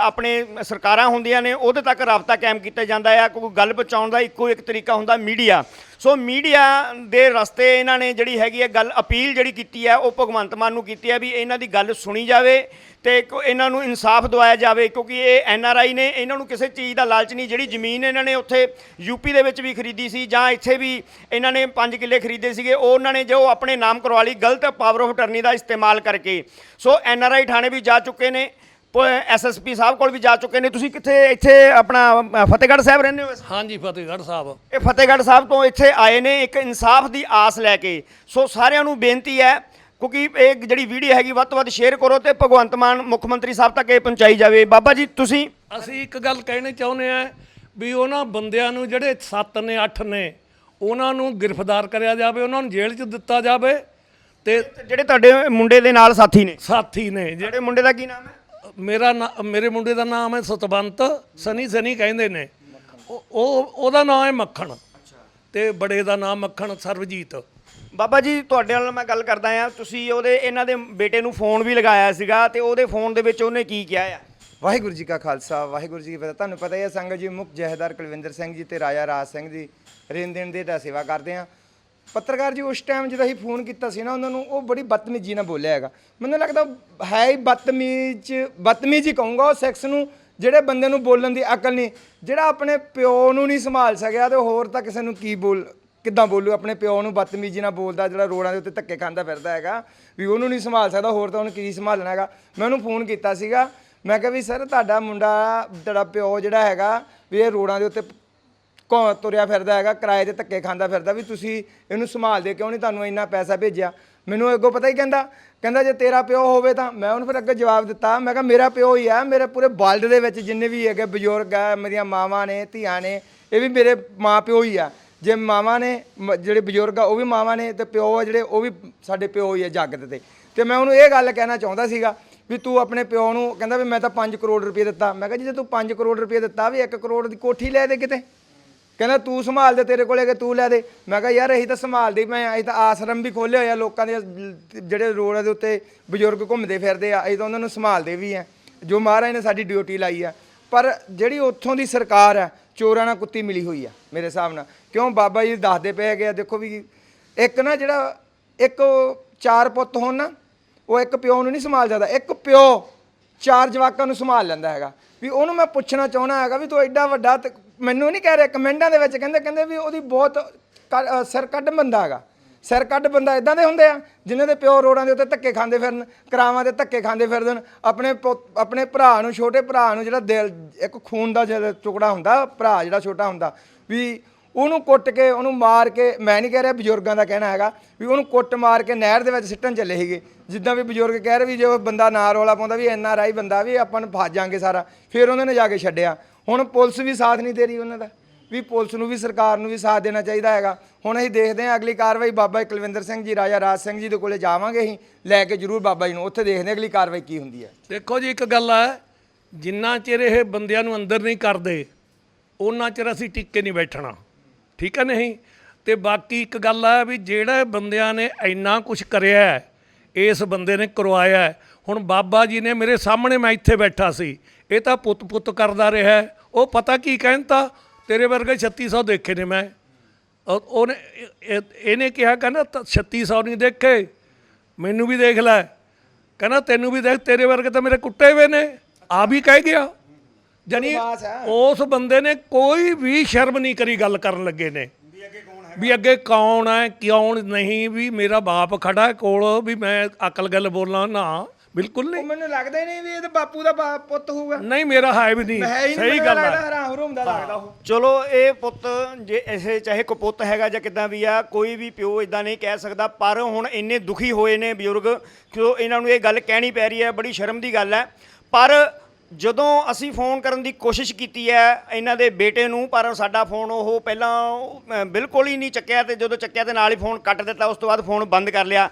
ਆਪਣੇ ਸਰਕਾਰਾਂ ਹੁੰਦੀਆਂ ਨੇ, ਉਹਦੇ ਤੱਕ ਰਾਬਤਾ ਕਾਇਮ ਕੀਤਾ ਜਾਂਦਾ ਆ ਕੋਈ ਗੱਲ ਪਹੁੰਚਾਉਣ ਦਾ ਇੱਕੋ ਇੱਕ ਤਰੀਕਾ ਹੁੰਦਾ ਮੀਡੀਆ। ਸੋ ਮੀਡੀਆ ਦੇ ਰਸਤੇ ਇਹਨਾਂ ਨੇ ਜਿਹੜੀ ਹੈਗੀ ਹੈ ਗੱਲ ਅਪੀਲ ਜਿਹੜੀ ਕੀਤੀ ਹੈ, ਉਹ ਭਗਵੰਤ ਮਾਨ ਨੂੰ ਕੀਤੀ ਹੈ ਵੀ ਇਹਨਾਂ ਦੀ ਗੱਲ ਸੁਣੀ ਜਾਵੇ ਤੇ ਇਹਨਾਂ ਨੂੰ ਇਨਸਾਫ ਦਵਾਇਆ ਜਾਵੇ ਕਿਉਂਕਿ ਇਹ ਐਨ ਆਰ ਆਈ ਨੇ ਇਹਨਾਂ ਨੂੰ ਕਿਸੇ ਚੀਜ਼ ਦਾ ਲਾਲਚ ਨਹੀਂ, ਜਿਹੜੀ ਜ਼ਮੀਨ ਇਹਨਾਂ ਨੇ ਉੱਥੇ ਯੂਪੀ ਦੇ ਵਿੱਚ ਵੀ ਖਰੀਦੀ ਸੀ ਜਾਂ ਇੱਥੇ ਵੀ ਇਹਨਾਂ ਨੇ 5 ਕਿੱਲੇ ਖਰੀਦੇ ਸੀਗੇ, ਉਹ ਉਹਨਾਂ ਨੇ ਜੋ ਆਪਣੇ ਨਾਮ ਕਰਵਾ ਲਈ, ਗਲਤ ਪਾਵਰ ਆਫ ਅਟਰਨੀ ਦਾ ਇਸਤੇਮਾਲ ਕਰਕੇ। ਸੋ ਐਨ ਆਰ ਆਈ ਥਾਣੇ ਵੀ ਜਾ ਚੁੱਕੇ ਨੇ ਐਸਐਸਪੀ ਸਾਹਿਬ ਕੋਲ ਵੀ ਜਾ ਚੁੱਕੇ ਨੇ। ਤੁਸੀਂ ਕਿੱਥੇ ਇੱਥੇ ਆਪਣਾ ਫਤਿਹਗੜ੍ਹ ਸਾਹਿਬ ਰਹਿੰਦੇ ਹੋ? ਹਾਂਜੀ ਫਤਿਹਗੜ੍ਹ ਸਾਹਿਬ। ਇਹ ਫਤਿਹਗੜ੍ਹ ਸਾਹਿਬ ਤੋਂ ਇੱਥੇ ਆਏ ਨੇ ਇੱਕ ਇਨਸਾਫ ਦੀ ਆਸ ਲੈ ਕੇ। ਸੋ ਸਾਰਿਆਂ ਨੂੰ ਬੇਨਤੀ ਹੈ ਕਿਉਂਕਿ ਇਹ ਜਿਹੜੀ ਵੀਡੀਓ ਹੈਗੀ ਵੱਧ ਤੋਂ ਵੱਧ ਸ਼ੇਅਰ ਕਰੋ ਤੇ ਭਗਵੰਤ ਮਾਨ ਮੁੱਖ ਮੰਤਰੀ ਸਾਹਿਬ ਤੱਕ ਇਹ ਪਹੁੰਚਾਈ ਜਾਵੇ। ਬਾਬਾ ਜੀ ਤੁਸੀਂ? ਅਸੀਂ ਇੱਕ ਗੱਲ ਕਹਿਣੀ ਚਾਹੁੰਦੇ ਆ ਵੀ ਉਹਨਾਂ ਬੰਦਿਆਂ ਨੂੰ ਜਿਹੜੇ 7 ਨੇ 8 ਨੇ ਉਹਨਾਂ ਨੂੰ ਗ੍ਰਿਫਤਾਰ ਕਰਿਆ ਜਾਵੇ ਉਹਨਾਂ ਨੂੰ ਜੇਲ੍ਹ 'ਚ ਦਿੱਤਾ ਜਾਵੇ ਤੇ ਜਿਹੜੇ ਤੁਹਾਡੇ ਮੁੰਡੇ ਦੇ ਨਾਲ ਸਾਥੀ ਨੇ। ਸਾਥੀ ਨੇ। ਜਿਹੜੇ ਮੁੰਡੇ ਦਾ ਕੀ ਨਾਮ ਹੈ? ਮੇਰਾ ਨਾ- ਮੇਰੇ ਮੁੰਡੇ ਦਾ ਨਾਮ ਹੈ ਸਤਵੰਤ ਸਨੀ ਸਨੀ ਕਹਿੰਦੇ ਨੇ। ਉਹ ਉਹ- ਉਹਦਾ ਨਾਮ ਹੈ ਮੱਖਣ। ਤੇ ਬੜੇ ਦਾ ਨਾਮ ਮੱਖਣ ਸਰਵਜੀਤ ਬਾਬਾ ਜੀ ਤੁਹਾਡੇ ਨਾਲ ਮੈਂ ਗੱਲ ਕਰਦਾ ਆ ਤੁਸੀਂ ਉਹਦੇ ਇਹਨਾਂ ਦੇ ਬੇਟੇ ਨੂੰ ਫੋਨ ਵੀ ਲਗਾਇਆ ਸੀਗਾ ਤੇ ਉਹਦੇ ਫੋਨ ਦੇ ਵਿੱਚ ਉਹਨੇ ਕੀ ਕਿਹਾ ਆ? ਵਾਹਿਗੁਰੂ ਜੀ ਕਾ ਖਾਲਸਾ ਵਾਹਿਗੁਰੂ ਜੀ ਕੀ ਫਤਿਹ। ਤੁਹਾਨੂੰ ਪਤਾ ਹੀ ਹੈ ਸੰਗਤ ਜੀ ਮੁਖ ਜਹੇਦਾਰ ਕੁਲਵਿੰਦਰ ਸਿੰਘ ਜੀ ਤੇ ਰਾਜਾ ਰਾਜ ਸਿੰਘ ਜੀ ਰੇਨ ਦੇਣ ਦੇ ਦਾ ਸੇਵਾ ਕਰਦੇ ਆ ਪੱਤਰਕਾਰ ਜੀ ਉਸ ਟਾਈਮ ਜਦੋਂ ਅਸੀਂ ਫੋਨ ਕੀਤਾ ਸੀ ਨਾ, ਉਹਨਾਂ ਨੂੰ ਉਹ ਬੜੀ ਬਦਤਮੀਜੀ ਨਾਲ ਬੋਲਿਆ ਹੈਗਾ। ਮੈਨੂੰ ਲੱਗਦਾ ਹੈ ਹੀ ਬਦਤਮੀਜ਼ ਬਦਤਮੀਜ਼ ਹੀ ਕਹੂੰਗਾ ਉਹ ਸੈਕਸ ਨੂੰ, ਜਿਹੜੇ ਬੰਦੇ ਨੂੰ ਬੋਲਣ ਦੀ ਅਕਲ ਨਹੀਂ। ਜਿਹੜਾ ਆਪਣੇ ਪਿਓ ਨੂੰ ਨਹੀਂ ਸੰਭਾਲ ਸਕਿਆ ਤੇ ਹੋਰ ਤਾਂ ਕਿਸੇ ਨੂੰ ਕੀ ਬੋਲ, ਕਿੱਦਾਂ ਬੋਲੂ? ਆਪਣੇ ਪਿਓ ਨੂੰ ਬਦਤਮੀਜੀ ਨਾਲ ਬੋਲਦਾ, ਜਿਹੜਾ ਰੋਡਾਂ ਦੇ ਉੱਤੇ ਧੱਕੇ ਖਾਂਦਾ ਫਿਰਦਾ ਹੈਗਾ, ਵੀ ਉਹਨੂੰ ਨਹੀਂ ਸੰਭਾਲ ਸਕਦਾ, ਹੋਰ ਤਾਂ ਉਹਨੂੰ ਕੀ ਸੰਭਾਲਣਾ ਹੈਗਾ? ਮੈਂ ਉਹਨੂੰ ਫੋਨ ਕੀਤਾ ਸੀਗਾ। ਮੈਂ ਕਿਹਾ ਵੀ, ਸਰ, ਤੁਹਾਡਾ ਮੁੰਡਾ, ਤੁਹਾਡਾ ਪਿਓ ਜਿਹੜਾ ਹੈਗਾ, ਵੀ ਇਹ ਰੋਡਾਂ ਦੇ ਉੱਤੇ ਘੋਂ ਤੁਰਿਆ ਫਿਰਦਾ ਹੈਗਾ, ਕਿਰਾਏ 'ਤੇ ਧੱਕੇ ਖਾਂਦਾ ਫਿਰਦਾ ਵੀ ਤੁਸੀਂ ਇਹਨੂੰ ਸੰਭਾਲਦੇ ਕਿਉਂ ਨਹੀਂ ਤੁਹਾਨੂੰ ਇੰਨਾ ਪੈਸਾ ਭੇਜਿਆ? ਮੈਨੂੰ ਅੱਗੋਂ ਪਤਾ ਹੀ ਕਹਿੰਦਾ? ਕਹਿੰਦਾ ਜੇ ਤੇਰਾ ਪਿਓ ਹੋਵੇ ਤਾਂ ਮੈਂ ਉਹਨੂੰ ਫਿਰ ਅੱਗੇ ਜਵਾਬ ਦਿੱਤਾ, ਮੈਂ ਕਿਹਾ ਮੇਰਾ ਪਿਓ ਹੀ ਆ, ਮੇਰੇ ਪੂਰੇ ਵਰਲਡ ਦੇ ਵਿੱਚ ਜਿੰਨੇ ਵੀ ਹੈਗੇ ਬਜ਼ੁਰਗ ਆ, ਮੇਰੀਆਂ ਮਾਵਾਂ ਨੇ, ਧੀਆਂ ਨੇ, ਇਹ ਵੀ ਮੇਰੇ ਮਾਂ ਪਿਓ ਹੀ ਆ। ਜੇ ਮਾਵਾਂ ਨੇ, ਮ- ਜਿਹੜੇ ਬਜ਼ੁਰਗ ਆ, ਉਹ ਵੀ ਮਾਵਾਂ ਨੇ ਤੇ ਪਿਓ ਆ ਜਿਹੜੇ, ਉਹ ਵੀ ਸਾਡੇ ਪਿਓ ਹੀ ਆ ਜੱਗ ਤੇ। ਤੇ ਮੈਂ ਉਹਨੂੰ ਇਹ ਗੱਲ ਕਹਿਣਾ ਚਾਹੁੰਦਾ ਸੀਗਾ ਵੀ ਤੂੰ ਆਪਣੇ ਪਿਓ ਨੂੰ ਕਹਿੰਦਾ ਵੀ ਮੈਂ ਤਾਂ 5 ਕਰੋੜ ਰੁਪਏ ਦਿੱਤਾ। ਮੈਂ ਕਿਹਾ ਜੀ ਜੇ ਤੂੰ 5 ਕਰੋੜ ਰੁਪਏ ਦਿੱਤਾ ਵੀ 1 ਕਰੋੜ ਦੀ ਕੋਠੀ ਲੈ ਦੇ ਕਿਤੇ। ਕਹਿੰਦਾ ਤੂੰ ਸੰਭਾਲ ਦੇ, ਤੇਰੇ ਕੋਲੇ ਕਿ ਤੂੰ ਲੈ ਦੇ। ਮੈਂ ਕਿਹਾ, ਯਾਰ, ਅਸੀਂ ਤਾਂ ਸੰਭਾਲਦੇ ਮੈਂ ਅਸੀਂ ਤਾਂ ਆਸ਼ਰਮ ਵੀ ਖੋਲੇ ਹੋਏ ਆ, ਲੋਕਾਂ ਦੇ ਜਿਹੜੇ ਰੋਡ ਦੇ ਉੱਤੇ ਬਜ਼ੁਰਗ ਘੁੰਮਦੇ ਫਿਰਦੇ ਆ, ਅਸੀਂ ਤਾਂ ਉਹਨਾਂ ਨੂੰ ਸੰਭਾਲਦੇ ਵੀ ਆ। ਜੋ ਮਹਾਰਾਜ ਨੇ ਸਾਡੀ ਡਿਊਟੀ ਲਾਈ ਆ। ਪਰ ਜਿਹੜੀ ਉੱਥੋਂ ਦੀ ਸਰਕਾਰ ਆ, ਚੋਰਾਂ ਨਾਲ ਕੁੱਤੀ ਮਿਲੀ ਹੋਈ ਆ, ਮੇਰੇ ਹਿਸਾਬ ਨਾਲ। ਕਿਉਂ? ਬਾਬਾ ਜੀ ਦੱਸਦੇ ਪਏ ਹੈਗੇ ਆ, ਦੇਖੋ ਵੀ ਇੱਕ ਨਾ ਜਿਹੜਾ ਇੱਕ ਚਾਰ ਪੁੱਤ ਹੋਣ ਨਾ, ਉਹ ਇੱਕ ਪਿਓ ਨੂੰ ਨਹੀਂ ਸੰਭਾਲ ਸਕਦਾ। ਇੱਕ ਪਿਓ ਚਾਰ ਜਵਾਕਾਂ ਨੂੰ ਸੰਭਾਲ ਲੈਂਦਾ ਹੈਗਾ। ਵੀ ਉਹਨੂੰ ਮੈਂ ਪੁੱਛਣਾ ਚਾਹਣਾ ਹੈਗਾ ਵੀ ਤੂੰ ਐਡਾ ਵੱਡਾ ਤੇ ਮੈਨੂੰ ਨਹੀਂ ਕਹਿ ਰਿਹਾ ਕਮੈਂਟਾਂ ਦੇ ਵਿੱਚ ਕਹਿੰਦੇ ਕਹਿੰਦੇ ਵੀ ਉਹਦੀ ਬਹੁਤ ਕ- ਅ, ਸਿਰ ਕੱਢ ਬੰਦਾ ਹੈਗਾ। ਸਿਰ ਕੱਢ ਬੰਦਾ ਇਦਾਂ ਦੇ ਹੁੰਦੇ ਆ ਜਿਨ੍ਹਾਂ ਦੇ ਪਿਓ ਰੋਡਾਂ ਦੇ ਉੱਤੇ ਧੱਕੇ ਖਾਂਦੇ ਫਿਰਨ ਕਰਾਵਾਂ ਦੇ ਧੱਕੇ ਖਾਂਦੇ ਫਿਰਦੇ ਫਿਰਦਨ ਆਪਣੇ ਪੁੱਤ- ਆਪਣੇ ਭਰਾ ਨੂੰ ਛੋਟੇ ਭਰਾ ਨੂੰ ਜਿਹੜਾ ਦਿਲ ਇੱਕ ਖੂਨ ਦਾ ਜਿਹੜਾ ਟੁਕੜਾ ਹੁੰਦਾ ਭਰਾ ਜਿਹੜਾ ਛੋਟਾ ਹੁੰਦਾ ਵੀ ਉਹਨੂੰ ਕੁੱਟ ਕੇ ਉਹਨੂੰ ਮਾਰ ਕੇ ਮੈਂ ਨਹੀਂ ਕਹਿ ਰਿਹਾ ਬਜ਼ੁਰਗਾਂ ਦਾ ਕਹਿਣਾ ਹੈਗਾ ਵੀ ਉਹਨੂੰ ਕੁੱਟ ਮਾਰ ਕੇ ਨਹਿਰ ਦੇ ਵਿੱਚ ਸਿੱਟਣ ਚੱਲੇ ਸੀਗੇ। ਜਿੱਦਾਂ ਵੀ ਬਜ਼ੁਰਗ ਕਹਿ ਰਹੇ ਵੀ ਜੇ ਉਹ ਬੰਦਾ ਨਾ ਰੌਲਾ ਪਾਉਂਦਾ ਵੀ ਐਨ ਆਰ ਆਈ ਬੰਦਾ ਵੀ ਆਪਾਂ ਨੂੰ ਫਸ ਜਾਾਂਗੇ ਸਾਰਾ ਫਿਰ ਉਹਨਾਂ ਨੇ ਜਾ ਕੇ ਛੱਡਿਆ। ਹੁਣ ਪੁਲਿਸ ਵੀ ਸਾਥ ਨਹੀਂ ਦੇ ਰਹੀ ਉਹਨਾਂ ਦਾ। ਵੀ ਪੁਲਿਸ ਨੂੰ ਵੀ, ਸਰਕਾਰ ਨੂੰ ਵੀ ਸਾਥ ਦੇਣਾ ਚਾਹੀਦਾ ਹੈਗਾ। ਹੁਣ ਅਸੀਂ ਦੇਖਦੇ ਹਾਂ ਅਗਲੀ ਕਾਰਵਾਈ ਬਾਬਾ ਕੁਲਵਿੰਦਰ ਸਿੰਘ ਜੀ, ਰਾਜਾ ਰਾਜ ਸਿੰਘ ਜੀ ਦੇ ਕੋਲੇ ਜਾਵਾਂਗੇ ਅਸੀਂ, ਲੈ ਕੇ ਜਰੂਰ ਬਾਬਾ ਜੀ ਨੂੰ। ਉੱਥੇ ਦੇਖਦੇ ਹਾਂ ਅਗਲੀ ਕਾਰਵਾਈ ਕੀ ਹੁੰਦੀ ਹੈ। ਦੇਖੋ ਜੀ, ਇੱਕ ਗੱਲ ਹੈ, ਜਿੰਨਾ ਚਿਰ ਇਹ ਬੰਦਿਆਂ ਨੂੰ ਅੰਦਰ ਨਹੀਂ ਕਰਦੇ ਉਹਨਾਂ ਚਿਰ ਅਸੀਂ ਟਿੱਕੇ ਨਹੀਂ ਬੈਠਣਾ। ਠੀਕ ਹੈ ਨਹੀਂ? ਤੇ ਬਾਕੀ ਇੱਕ ਗੱਲ ਹੈ ਵੀ ਜਿਹੜਾ ਬੰਦਿਆਂ ਨੇ ਇੰਨਾ ਕੁਝ ਕਰਿਆ ਇਸ ਬੰਦੇ ਨੇ ਕਰਵਾਇਆ ਹੁਣ ਬਾਬਾ ਜੀ ਨੇ ਮੇਰੇ ਸਾਹਮਣੇ ਮੈਂ ਇੱਥੇ ਬੈਠਾ ਸੀ ਇਹ ਤਾਂ ਪੁੱਤ ਪੁੱਤ ਕਰਦਾ ਰਿਹਾ। ਉਹ ਪਤਾ ਕੀ ਕਹਿੰਦਾ ਤੇਰੇ ਵਰਗੇ 3600 ਦੇਖੇ ਨੇ ਮੈਂ। ਉਹ- ਉਹਨੇ ਇਹ- ਇਹ- ਇਹਨੇ ਕਿਹਾ ਕਹਿੰਦਾ ਤਾਂ 3600 ਨਹੀਂ ਦੇਖੇ। ਮੈਨੂੰ ਵੀ ਦੇਖ ਲੈ। ਕਹਿੰਦਾ ਤੈਨੂੰ ਵੀ ਦੇਖ ਤੇਰੇ ਵਰਗੇ ਤਾਂ ਮੇਰੇ ਕੁੱਟੇ ਹੋਏ ਨੇ। ਆ ਵੀ ਕਹਿ ਗਿਆ। ਜਾਨੀ। ਉਸ ਬੰਦੇ ਨੇ ਕੋਈ ਵੀ ਸ਼ਰਮ ਨਹੀਂ ਕਰੀ ਗੱਲ ਕਰਨ ਲੱਗੇ ਨੇ। ਵੀ ਅੱਗੇ ਕੌਣ ਹੈ ਕਿਉਂ ਨਹੀਂ ਵੀ ਮੇਰਾ ਬਾਪ ਖੜਾ ਕੋਲ ਵੀ ਮੈਂ ਅਕਲ ਗੱਲ ਬੋਲਾਂ ਨਾ। ਬਿਲਕੁਲ ਉਹ ਨਹੀਂ। ਮੈਨੂੰ ਲੱਗਦਾ ਹੀ ਨਹੀਂ ਵੀ ਇਹ ਤਾਂ ਬਾਪੂ ਦਾ ਬਾ- ਪੁੱਤ ਹੋਊਗਾ। ਨਹੀਂ ਮੇਰਾ ਹੈ ਵੀ ਨਹੀਂ। ਹੈ ਹੀ ਨਹੀਂ ਸਹੀ ਗੱਲ ਹੈ ਹੈਰਾਨ ਹਰੂਮ ਦਾ ਲੱਗਦਾ ਉਹ। ਚਲੋ ਇਹ ਪੁੱਤ ਜੇ ਇਹ ਚਾਹੇ ਕਪੁੱਤ ਹੈਗਾ ਜਾਂ ਕਿਦਾਂ ਵੀ ਆ ਕੋਈ ਵੀ ਪਿਓ ਇਦਾਂ ਨਹੀਂ ਕਹਿ ਸਕਦਾ ਪਰ ਹੁਣ ਇੰਨੇ ਦੁਖੀ ਹੋਏ ਨੇ ਬਜ਼ੁਰਗ ਕਿ ਇਹਨਾਂ ਨੂੰ ਇਹ ਗੱਲ ਕਹਿਣੀ ਪੈ ਰਹੀ ਹੈ ਬੜੀ ਸ਼ਰਮ ਦੀ ਗੱਲ ਹੈ। ਪਰ ਜਦੋਂ ਅਸੀਂ ਫੋਨ ਕਰਨ ਦੀ ਕੋਸ਼ਿਸ਼ ਕੀਤੀ ਹੈ ਇਹਨਾਂ ਦੇ ਬੇਟੇ ਨੂੰ ਪਰ ਸਾਡਾ ਫੋਨ ਉਹ ਪਹਿਲਾਂ ਬਿਲਕੁਲ ਹੀ ਨਹੀਂ ਚੱਕਿਆ ਤੇ ਜਦੋਂ ਚੱਕਿਆ ਤੇ ਨਾਲ ਹੀ ਫੋਨ ਕੱਟ ਦਿੱਤਾ ਉਸ ਤੋਂ ਬਾਅਦ ਫੋਨ ਬੰਦ ਕਰ ਲਿਆ।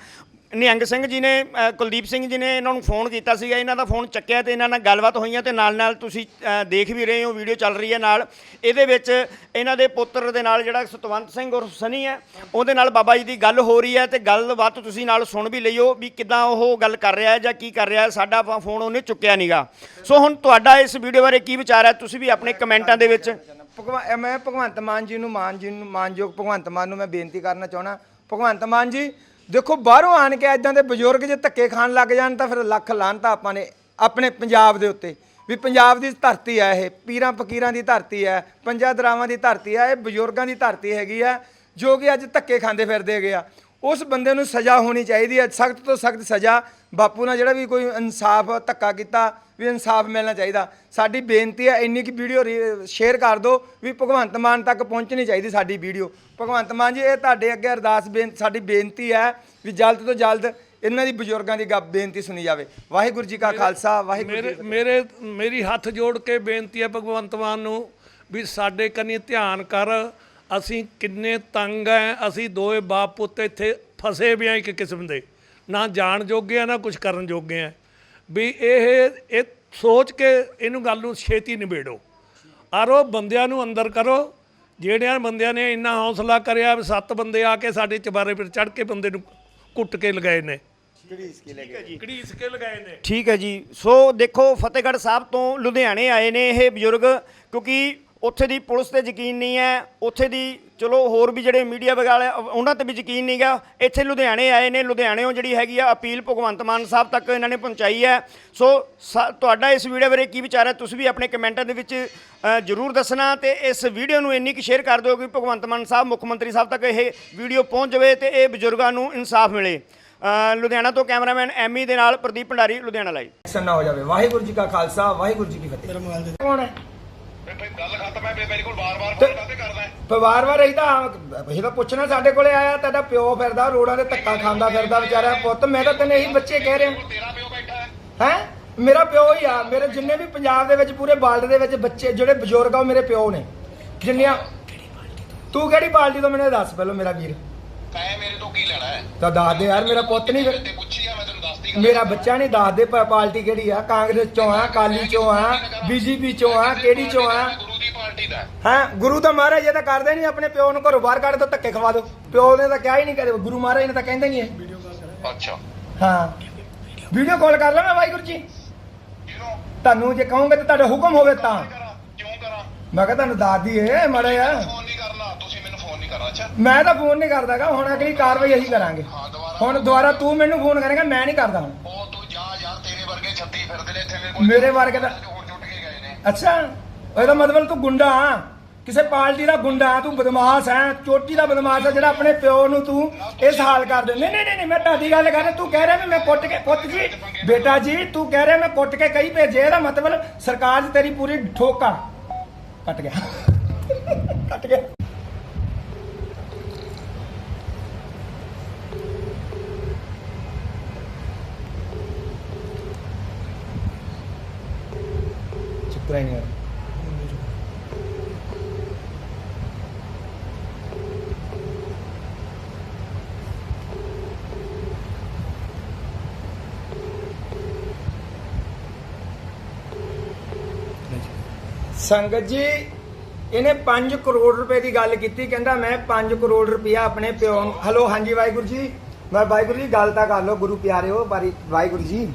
ਨਿਹੰਗ ਸਿੰਘ ਜੀ ਨੇ ਅ, ਕੁਲਦੀਪ ਸਿੰਘ ਜੀ ਨੇ ਇਹਨਾਂ ਨੂੰ ਫੋਨ ਕੀਤਾ ਸੀਗਾ ਇਹਨਾਂ ਦਾ ਫੋਨ ਚੱਕਿਆ ਤੇ ਇਹਨਾਂ ਨਾਲ ਗੱਲਬਾਤ ਹੋਈਆਂ ਤੇ ਨਾਲ ਨਾਲ ਤੁਸੀਂ ਅ, ਦੇਖ ਵੀ ਰਹੇ ਹੋ ਵੀਡੀਓ ਚੱਲ ਰਹੀ ਹੈ ਨਾਲ। ਇਹਦੇ ਵਿੱਚ ਇਹਨਾਂ ਦੇ ਪੁੱਤਰ ਦੇ ਨਾਲ ਜਿਹੜਾ ਸਤਵੰਤ ਸਿੰਘ ਔਰ ਸਨੀ ਹੈ ਉਹਦੇ ਨਾਲ ਬਾਬਾ ਜੀ ਦੀ ਗੱਲ ਹੋ ਰਹੀ ਹੈ ਤੇ ਗੱਲਬਾਤ ਤੁਸੀਂ ਨਾਲ ਸੁਣ ਵੀ ਲਈਓ ਵੀ ਕਿਦਾਂ ਉਹ ਗੱਲ ਕਰ ਰਿਹਾ ਹੈ ਜਾਂ ਕੀ ਕਰ ਰਿਹਾ ਹੈ ਸਾਡਾ ਫ- ਫੋਨ ਉਹਨੇ ਚੁੱਕਿਆ ਨਹੀਂਗਾ ਸੋ ਹੁਣ ਤੁਹਾਡਾ ਇਸ ਵੀਡੀਓ ਬਾਰੇ ਕੀ ਵਿਚਾਰ ਹੈ ਤੁਸੀਂ ਵੀ ਆਪਣੇ ਕਮੈਂਟਾਂ ਦੇ ਵਿੱਚ। ਭਗਵਾਨ ਮੈਂ ਭਗਵੰਤ ਮਾਨ ਜੀ ਨੂੰ ਮਾਨ ਜੀ ਨੂੰ ਮਾਨਯੋਗ ਭਗਵੰਤ ਮਾਨ ਨੂੰ ਮੈਂ ਬੇਨਤੀ ਕਰਨਾ ਚਾਹਣਾ ਭਗਵੰਤ ਮਾਨ ਜੀ ਦੇਖੋ, ਬਾਹਰੋਂ ਆਣ ਕੇ ਇਦਾਂ ਦੇ ਬਜ਼ੁਰਗ ਜੇ ਧੱਕੇ ਖਾਣ ਲੱਗ ਜਾਣ ਤਾਂ ਫਿਰ ਲੱਖ ਲਾਂਤਾ ਆਪਾਂ ਨੇ ਆਪਣੇ ਪੰਜਾਬ ਦੇ ਉੱਤੇ। ਵੀ ਪੰਜਾਬ ਦੀ ਧਰਤੀ ਹੈ ਇਹ, ਪੀਰਾਂ ਫਕੀਰਾਂ ਦੀ ਧਰਤੀ ਹੈ ਪੰਜਾਂ ਦਰਾਵਾਂ ਦੀ ਧਰਤੀ ਹੈ ਇਹ ਬਜ਼ੁਰਗਾਂ ਦੀ ਧਰਤੀ ਹੈਗੀ ਆ, ਜੋ ਕਿ ਅੱਜ ਧੱਕੇ ਖਾਂਦੇ ਫਿਰਦੇ ਹੈਗੇ ਆ। ਉਸ ਬੰਦੇ ਨੂੰ ਸਜ਼ਾ ਹੋਣੀ ਚਾਹੀਦੀ ਹੈ ਸਖਤ ਤੋਂ ਸਖਤ ਸਜ਼ਾ। ਬਾਪੂ ਨਾਲ ਜਿਹੜਾ ਵੀ ਕੋਈ ਇਨਸਾਫ ਧੱਕਾ ਕੀਤਾ ਵੀ ਇਨਸਾਫ ਮਿਲਣਾ ਚਾਹੀਦਾ। ਸਾਡੀ ਬੇਨਤੀ ਹੈ ਇੰਨੀ ਕਿ ਵੀਡੀਓ ਸ਼ੇਅਰ ਕਰ ਦਿਓ ਵੀ ਭਗਵੰਤ ਮਾਨ ਤੱਕ ਪਹੁੰਚਣੀ ਚਾਹੀਦੀ ਸਾਡੀ ਵੀਡੀਓ। ਭਗਵੰਤ ਮਾਨ ਜੀ ਇਹ ਤੁਹਾਡੇ ਅੱਗੇ ਅਰਦਾਸ ਸਾਡੀ ਬੇਨਤੀ ਹੈ ਵੀ ਜਲਦ ਤੋਂ ਜਲਦ ਇਹਨਾਂ ਦੀ ਬਜ਼ੁਰਗਾਂ ਦੀ ਗੱਪ ਬੇਨਤੀ ਸੁਣੀ ਜਾਵੇ। ਵਾਹਿਗੁਰੂ ਜੀ ਕਾ ਖਾਲਸਾ ਵਾਹਿਗੁਰੂ। ਮੇਰੇ ਮੇਰੀ ਹੱਥ ਜੋੜ ਕੇ ਬੇਨਤੀ ਹੈ ਭਗਵੰਤ ਮਾਨ ਨੂੰ ਵੀ ਸਾਡੇ ਕੰਨੀ ਧਿਆਨ ਕਰ ਅਸੀਂ ਕਿੰਨੇ ਤੰਗ ਐ ਅਸੀਂ ਦੋਏ ਬਾਪ ਪੁੱਤ ਇੱਥੇ ਫਸੇ ਵੀ ਆ ਇੱਕ ਕਿਸਮ ਦੇ। ਨਾ ਜਾਣ ਜੋਗੇ ਆ ਨਾ ਕੁਝ ਕਰਨ ਜੋਗੇ ਆ ਵੀ ਇਹ ਇਹ ਸੋਚ ਕੇ ਇਹਨੂੰ ਗੱਲ ਨੂੰ ਛੇਤੀ ਨਿਬੇੜੋ। ਆਰੋ ਬੰਦਿਆਂ ਨੂੰ ਅੰਦਰ ਕਰੋ ਜਿਹੜਿਆਂ ਬੰਦਿਆਂ ਨੇ ਇੰਨਾ ਹੌਸਲਾ ਕਰਿਆ ਵੀ ਸੱਤ ਬੰਦੇ ਆ ਕੇ ਸਾਡੇ ਚਬਾਰੇ ਪਰ ਚੜ ਕੇ ਬੰਦੇ ਨੂੰ ਕੁੱਟ ਕੇ ਲਗਾਏ ਨੇ। ਘੜੀਸ ਕੇ ਲਗਾਏ ਨੇ। ਠੀਕ ਹੈ ਜੀ। ਸੋ ਦੇਖੋ ਫਤਿਹਗੜ੍ਹ ਸਾਹਿਬ ਤੋਂ ਲੁਧਿਆਣੇ ਆਏ ਨੇ ਇਹ ਬਜ਼ੁਰਗ ਕਿਉਂਕਿ ਉੱਥੇ ਦੀ ਪੁਲਿਸ ਤੇ ਯਕੀਨ ਨਹੀਂ ਹੈ ਉੱਥੇ ਦੀ ਚਲੋ ਹੋਰ ਵੀ ਜਿਹੜੇ ਮੀਡੀਆ ਵਗਾਲੇ ਉਹਨਾਂ ਤੇ ਵੀ ਯਕੀਨ ਨਹੀਂਗਾ ਇੱਥੇ ਲੁਧਿਆਣੇ ਆਏ ਨੇ ਲੁਧਿਆਣਿਓਂ ਜਿਹੜੀ ਹੈਗੀ ਆ ਅਪੀਲ ਭਗਵੰਤ ਮਾਨ ਸਾਹਿਬ ਤੱਕ ਇਹਨਾਂ ਨੇ ਪਹੁੰਚਾਈ ਹੈ। ਸੋ ਸਾ- ਤੁਹਾਡਾ ਇਸ ਵੀਡੀਓ ਬਾਰੇ ਕੀ ਵਿਚਾਰ ਹੈ ਤੁਸੀਂ ਵੀ ਆਪਣੇ ਕਮੈਂਟਾਂ ਦੇ ਵਿੱਚ ਜਰੂਰ ਦੱਸਣਾ ਤੇ ਇਸ ਵੀਡੀਓ ਨੂੰ ਇੰਨੀ ਕੁ ਸ਼ੇਅਰ ਕਰ ਦਿਓ ਕਿ ਭਗਵੰਤ ਮਾਨ ਸਾਹਿਬ ਮੁੱਖ ਮੰਤਰੀ ਸਾਹਿਬ ਤੱਕ ਇਹ ਵੀਡੀਓ ਪਹੁੰਚ ਜਾਵੇ ਤੇ ਇਹ ਬਜ਼ੁਰਗਾਂ ਨੂੰ ਇਨਸਾਫ ਮਿਲੇ। ਲੁਧਿਆਣਾ ਤੋਂ ਕੈਮਰਾਮੈਨ ਐਮੀ ਦੇ ਨਾਲ ਪ੍ਰਦੀਪ ਭੰਡਾਰੀ ਲੁਧਿਆਣਾ ਲਾਈਵ। ਐਕਸ਼ਨ ਨਾ ਹੋ ਜਾਵੇ। ਵਾਹਿਗੁਰੂ ਜੀ ਕਾ ਖਾਲਸਾ ਵਾਹਿਗੁਰੂ ਜੀ ਕੀ ਫਤਿਹ। ਕੌਣ ਹੈ? ਬਈ ਗੱਲ ਖਤਮ ਹੈ ਬਈ ਮੇਰੇ ਕੋਲ ਵਾਰ-ਵਾਰ ਫੋਨ ਕਾਤੇ ਕਰਦਾ ਹੈ? ਪਰ ਵਾਰ-ਵਾਰ ਅਸੀਂ ਤਾਂ ਅਸੀਂ ਤਾਂ ਪੁੱਛਣਾ ਸਾਡੇ ਕੋਲੇ ਆਇਆ ਤੁਹਾਡਾ ਪਿਓ ਫਿਰਦਾ ਰੋਡਾਂ ਤੇ ਧੱਕਾ ਖਾਂਦਾ ਫਿਰਦਾ ਵਿਚਾਰਾ ਪੁੱਤ ਮੈਂ ਤਾਂ ਤੈਨੂੰ ਇਹੀ ਬੱਚੇ ਕਹਿ ਰਿਹਾ। ਤੇਰਾ ਪਿਓ ਬੈਠਾ ਹੈ। ਹੈ? ਮੇਰਾ ਪਿਓ ਹੀ ਆ ਮੇਰੇ ਜਿੰਨੇ ਵੀ ਪੰਜਾਬ ਦੇ ਵਿੱਚ ਪੂਰੇ ਵਰਲਡ ਦੇ ਵਿੱਚ ਬੱਚੇ ਜਿਹੜੇ ਬਜ਼ੁਰਗ ਆ ਉਹ ਮੇਰੇ ਪਿਓ ਨੇ। ਜਿੰਨੀਆਂ ਤੂੰ ਕਿਹੜੀ ਪਾਰਟੀ ਤੋਂ ਮੈਨੂੰ ਇਹ ਦੱਸ ਪਹਿਲਾਂ ਮੇਰਾ ਵੀਰ? ਕਹੇ ਮੇਰੇ ਤੋਂ ਕੀ ਲੈਣਾ ਹੈ? ਤਾਂ ਦੱਸ ਦੇ ਯਾਰ ਮੇਰਾ ਪੁੱਤ ਨਹੀਂ ਫਿਰ ਮੇਰਾ ਬੱਚਾ ਨਹੀਂ ਦੱਸ ਦੇ ਪ- ਪਾਰਟੀ ਕਿਹੜੀ ਆ? ਕਾਂਗਰਸ ਚੋਂ ਆ ਕਾਲੀ ਚੋਂ ਆ ਬੀਜੇਪੀ ਚੋਂ ਆ ਕਿਹੜੀ ਚੋਂ ਆ? ਗੁਰੂ ਦੀ ਪਾਰਟੀ ਦਾ ਹੈ। ਗੁਰੂ ਤਾਂ ਮਹਾਰਾਜ ਇਹ ਤਾਂ ਕਰਦੇ ਨਹੀਂ ਆਪਣੇ ਪਿਓ ਨੂੰ ਘਰੋਂ ਬਾਹਰ ਕੱਢ ਦੋ ਧੱਕੇ ਖਵਾ ਦੋ। ਪਿਓ ਨੇ ਤਾਂ ਕਿਹਾ ਹੀ ਨਹੀਂ ਕਰੇ ਗੁਰੂ ਮਹਾਰਾਜ ਨੇ ਤਾਂ ਕਹਿੰਦੇ ਨਹੀਂ ਹੈ ਅੱਛਾ। ਹਾਂ। ਵੀਡੀਓ ਕਾਲ ਕਰ ਲਾਂ ਮੈਂ ਵਾਹਿਗੁਰੂ ਜੀ। ਤੁਹਾਨੂੰ ਜੇ ਕਹੋਗੇ ਤਾਂ ਤੁਹਾਡਾ ਹੁਕਮ ਹੋਵੇ ਤਾਂ। ਕਰਾਂ ਕਿਉਂ ਕਰਾਂ? ਮੈਂ ਕਿਹਾ ਤੁਹਾਨੂੰ ਦੱਸ ਦਈਏ ਮਾੜਾ ਜਿਹਾ। ਫੋਨ ਨਹੀਂ ਕਰਨਾ ਤੁਸੀਂ ਮੈਨੂੰ ਫੋਨ ਨਹੀਂ ਕਰਨਾ ਅੱਛਾ। ਮੈਂ ਤਾਂ ਫੋਨ ਨਹੀਂ ਕਰਦਾਗਾ ਹੁਣ ਅਗਲੀ ਕਾਰਵਾਈ ਅਸੀਂ ਕਰਾਂਗੇ। ਹਾਂ ਹੁਣ ਦੁਬਾਰਾ ਤੂੰ ਮੈਨੂੰ ਫੋਨ ਕਰੇਗਾ ਮੈਂ ਨਹੀਂ ਕਰਦਾ ਹੁਣ। ਉਹ ਤੂੰ ਜਾ ਯਾਰ ਤੇਰੇ ਵਰਗੇ 36 ਫਿਰਦੇ ਨੇ ਇੱਥੇ ਮੇਰੇ ਕੋਲ। ਮੇਰੇ ਵਰਗੇ ਦਾ ਹੋਰ ਟੁੱਟ ਕੇ ਗਏ ਨੇ। ਅੱਛਾ ਇਹਦਾ ਮਤਲਬ ਤੂੰ ਗੁੰਡਾ ਆ। ਕਿਸੇ ਪਾਰਟੀ ਦਾ ਗੁੰਡਾ ਤੂੰ ਬਦਮਾਸ਼ ਹੈ ਚੋਟੀ ਦਾ ਬਦਮਾਸ਼ ਹੈ ਜਿਹੜਾ ਆਪਣੇ ਪਿਓ ਨੂੰ ਤੂੰ ਇਸ ਹਾਲ ਕਰ ਦੇ ਨਹੀਂ ਨਹੀਂ ਨਹੀਂ ਨਹੀਂ, ਮੈਂ ਤੁਹਾਡੀ ਗੱਲ ਕਰ ਰਿਹਾ। ਤੂੰ ਕਹਿ ਰਿਹਾ ਵੀ ਮੈਂ ਕੁੱਟ ਕੇ ਪੁੱਤ ਜੀ ਬੇਟਾ ਜੀ ਤੂੰ ਕਹਿ ਰਿਹਾ ਮੈਂ ਕੁੱਟ ਕੇ ਕਈ ਭੇਜੇ ਇਹਦਾ ਮਤਲਬ ਸਰਕਾਰ 'ਚ ਤੇਰੀ ਪੂਰੀ ਠੋਕਾ ਕੱਟ ਗਿਆ। ਕੱਟ ਗਿਆ। ਚੁੱਪ ਸੰਗਤ ਜੀ, ਇਹਨੇ 5 ਕਰੋੜ ਰੁਪਏ ਦੀ ਗੱਲ ਕੀਤੀ, ਕਹਿੰਦਾ ਮੈਂ 5 ਕਰੋੜ ਰੁਪਇਆ ਆਪਣੇ ਪਿਓ ਨੂੰ ਹਲੋ ਹਾਂਜੀ ਵਾਹਿਗੁਰੂ ਜੀ। ਮੈਂ ਵਾਹਿਗੁਰੂ ਜੀ, ਗੱਲ ਤਾਂ ਕਰ ਲਓ, ਗੁਰੂ ਪਿਆਰਿਓ ਬਾਰੀ ਵਾਹਿਗੁਰੂ ਜੀ।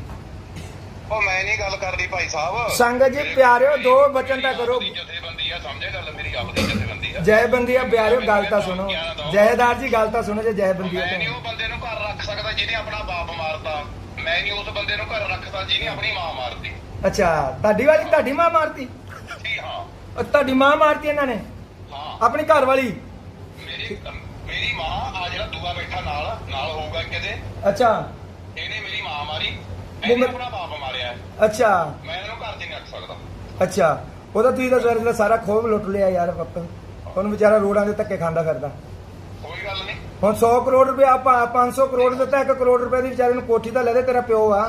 ਉਹ ਮੈਂ ਨਹੀਂ ਗੱਲ ਕਰਦੀ ਭਾਈ ਸਾਹਿਬ। ਸੰਗਤ ਜੀ ਪਿਆਰਿਓ ਦੋ ਵਚਨ ਤਾਂ ਕਰੋ। ਜਥੇਬੰਦੀ ਆ ਸਮਝੇ ਗੱਲ ਮੇਰੀ ਆਪਦੀ ਜਥੇਬੰਦੀ ਆ। ਪਿਆਰਿਓ ਗੱਲ ਤਾਂ ਸੁਣੋ। ਜੈਦਾਰ ਜੀ ਗੱਲ ਤਾਂ ਸੁਣੋ ਜੇ ਜੈ ਬੰਦੀਆ ਮੈਂ ਨਹੀਂ ਤੋਂ ਉਹ ਬੰਦੇ ਨੂੰ ਘਰ ਰੱਖ ਸਕਦਾ ਜਿਹਨੇ ਆਪਣਾ ਬਾਪ ਮਾਰਤਾ। ਮੈਂ ਨਹੀਂ ਉਸ ਬੰਦੇ ਨੂੰ ਘਰ ਰੱਖਦਾ ਜਿਹਨੇ ਆਪਣੀ ਮਾਂ ਮਾਰਤੀ। ਅੱਛਾ ਤੁਹਾਡੀ ਵਾਲੀ ਤੁਹਾਡੀ ਮਾਂ ਮਾਰਤੀ? ਜੀ ਹਾਂ। ਤੁਹਾਡੀ ਮਾਂ ਮਾਰਤੀ ਇਹਨਾਂ ਨੇ? ਹਾਂ। ਆਪਣੀ ਘਰ ਵਾਲੀ? ਮੇਰੀ ਮੇਰੀ ਮਾਂ ਆ ਜਿਹੜਾ ਦੂਆ ਬੈਠਾ ਨਾਲ ਨਾਲ ਹੋਊਗਾ ਕਿਤੇ। ਅੱਛਾ। ਇਹਨੇ ਮੇਰੀ ਮਾਂ ਮਾਰੀ। ਇਹਨੇ ਆਪਣਾ ਬਾਪ। ਅੱਛਾ। ਮੈਂ ਇਹਨੂੰ ਘਰ 'ਚ ਨਹੀਂ ਰੱਖ ਸਕਦਾ ਅੱਛਾ। ਉਹਦਾ ਤੁਸੀਂ ਤਾਂ ਸਵੇਰੇ ਦਾ ਸਾਰਾ ਖੋਬ ਲੁੱਟ ਲਿਆ ਯਾਰ ਪੁੱਤ। ਉਹਨੂੰ ਵਿਚਾਰਾ ਰੋਡਾਂ ਦੇ ਧੱਕੇ ਖਾਂਦਾ ਫਿਰਦਾ। ਕੋਈ ਗੱਲ ਨਹੀਂ। ਹੁਣ 100 ਕਰੋੜ ਰੁਪਏ ਆਪਾਂ 500 ਕਰੋੜ ਦਿੱਤਾ 1 ਕਰੋੜ ਰੁਪਏ ਦੀ ਵਿਚਾਰੇ ਨੂੰ ਕੋਠੀ ਤਾਂ ਲੈ ਦੇ ਤੇਰਾ ਪਿਓ ਆ।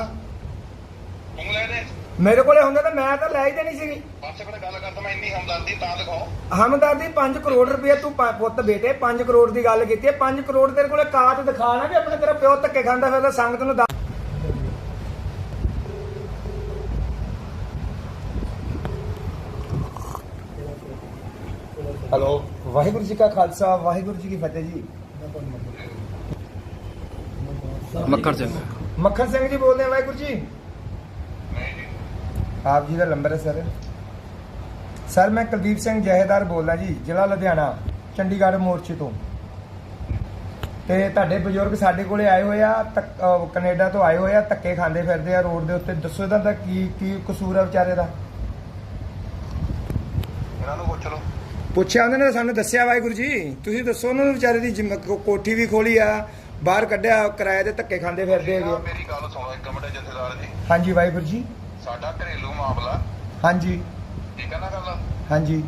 ਤੂੰ ਲੈ ਦੇ। ਮੇਰੇ ਕੋਲੇ ਹੁੰਦਾ ਤਾਂ ਮੈਂ ਤਾਂ ਲੈ ਹੀ ਦੇਣੀ ਸੀਗੀ। ਬਸ ਕੋਲ ਗੱਲ ਕਰਦਾ ਮੈਂ ਇੰਨੀ ਹਮਦਰਦੀ ਤਾਂ ਦਿਖਾਓ। ਹਮਦਰਦੀ 5 ਕਰੋੜ ਰੁਪਏ ਤੂੰ ਪ- ਪੁੱਤ ਬੇਟੇ 5 ਕਰੋੜ ਦੀ ਗੱਲ ਕੀਤੀ ਹੈ। 5 ਕਰੋੜ ਤੇਰੇ ਕੋਲੇ ਕਾਤ ਦਿਖਾ ਨਾ ਕਿ ਆਪਣੇ ਤੇਰਾ ਪਿਓ ਧੱਕੇ ਖਾਂਦਾ ਫਿਰਦਾ ਸੰਗਤ ਨੂੰ ਦੱਸ। ਹਲੋ। ਵਾਹਿਗੁਰੂ ਜੀ ਕਾ ਖਾਲਸਾ ਵਾਹਿਗੁਰੂ ਜੀ ਕੀ ਫਤਿਹ ਜੀ। ਮੱਕੜ ਸਿੰਘ। ਮੱਖਣ ਸਿੰਘ ਜੀ ਬੋਲਦੇ ਆ ਵਾਹਿਗੁਰੂ ਜੀ। ਨਹੀਂ ਜੀ। ਆਪ ਜੀ ਦਾ ਨੰਬਰ ਹੈ ਸਰ। ਸਰ ਮੈਂ ਕੁਲਦੀਪ ਸਿੰਘ ਜਹੇਦਾਰ ਬੋਲਦਾ ਜੀ ਜ਼ਿਲ੍ਹਾ ਲੁਧਿਆਣਾ ਚੰਡੀਗੜ੍ਹ ਮੋਰਚੇ ਤੋਂ। ਤੇ ਤੁਹਾਡੇ ਬਜ਼ੁਰਗ ਸਾਡੇ ਕੋਲੇ ਆਏ ਹੋਏ ਆ ਕੈਨੇਡਾ ਤੋਂ ਆਏ ਹੋਏ ਆ ਧੱਕੇ ਖਾਂਦੇ ਫਿਰਦੇ ਆ ਰੋਡ ਦੇ ਉੱਤੇ। ਦੱਸੋ ਇਹਦਾ ਦਾ ਕੀ ਕੀ ਕਸੂਰ ਆ ਵਿਚਾਰੇ ਦਾ ਇਹਨਾਂ ਨੂੰ ਪੁੱਛ ਲਓ ਪੁੱਛਿਆ ਉਹਨਾਂ ਨੇ ਸਾਨੂੰ ਦੱਸਿਆ ਵਾਹਿਗੁਰੂ ਜੀ ਤੁਸੀਂ ਦੱਸੋ ਉਹਨਾਂ ਨੂੰ ਵਿਚਾਰੇ ਦੀ ਜਿੰਮ- ਕੋ- ਕੋਠੀ ਵੀ ਖੋਲੀ ਆ ਬਾਹਰ ਕੱਢਿਆ ਕਿਰਾਏ ਦੇ ਧੱਕੇ ਖਾਂਦੇ ਫਿਰਦੇ ਹੈਗੇ ਮੇਰੀ ਗੱਲ ਸੁਣੋ ਇੱਕ ਮਿੰਟ ਜਥੇਦਾਰ ਜੀ। ਹਾਂਜੀ ਵਾਹਿਗੁਰੂ ਜੀ। ਸਾਡਾ ਘਰੇਲੂ ਮਾਮਲਾ। ਹਾਂਜੀ। ਠੀਕ ਹੈ ਨਾ ਗੱਲ? ਹਾਂਜੀ।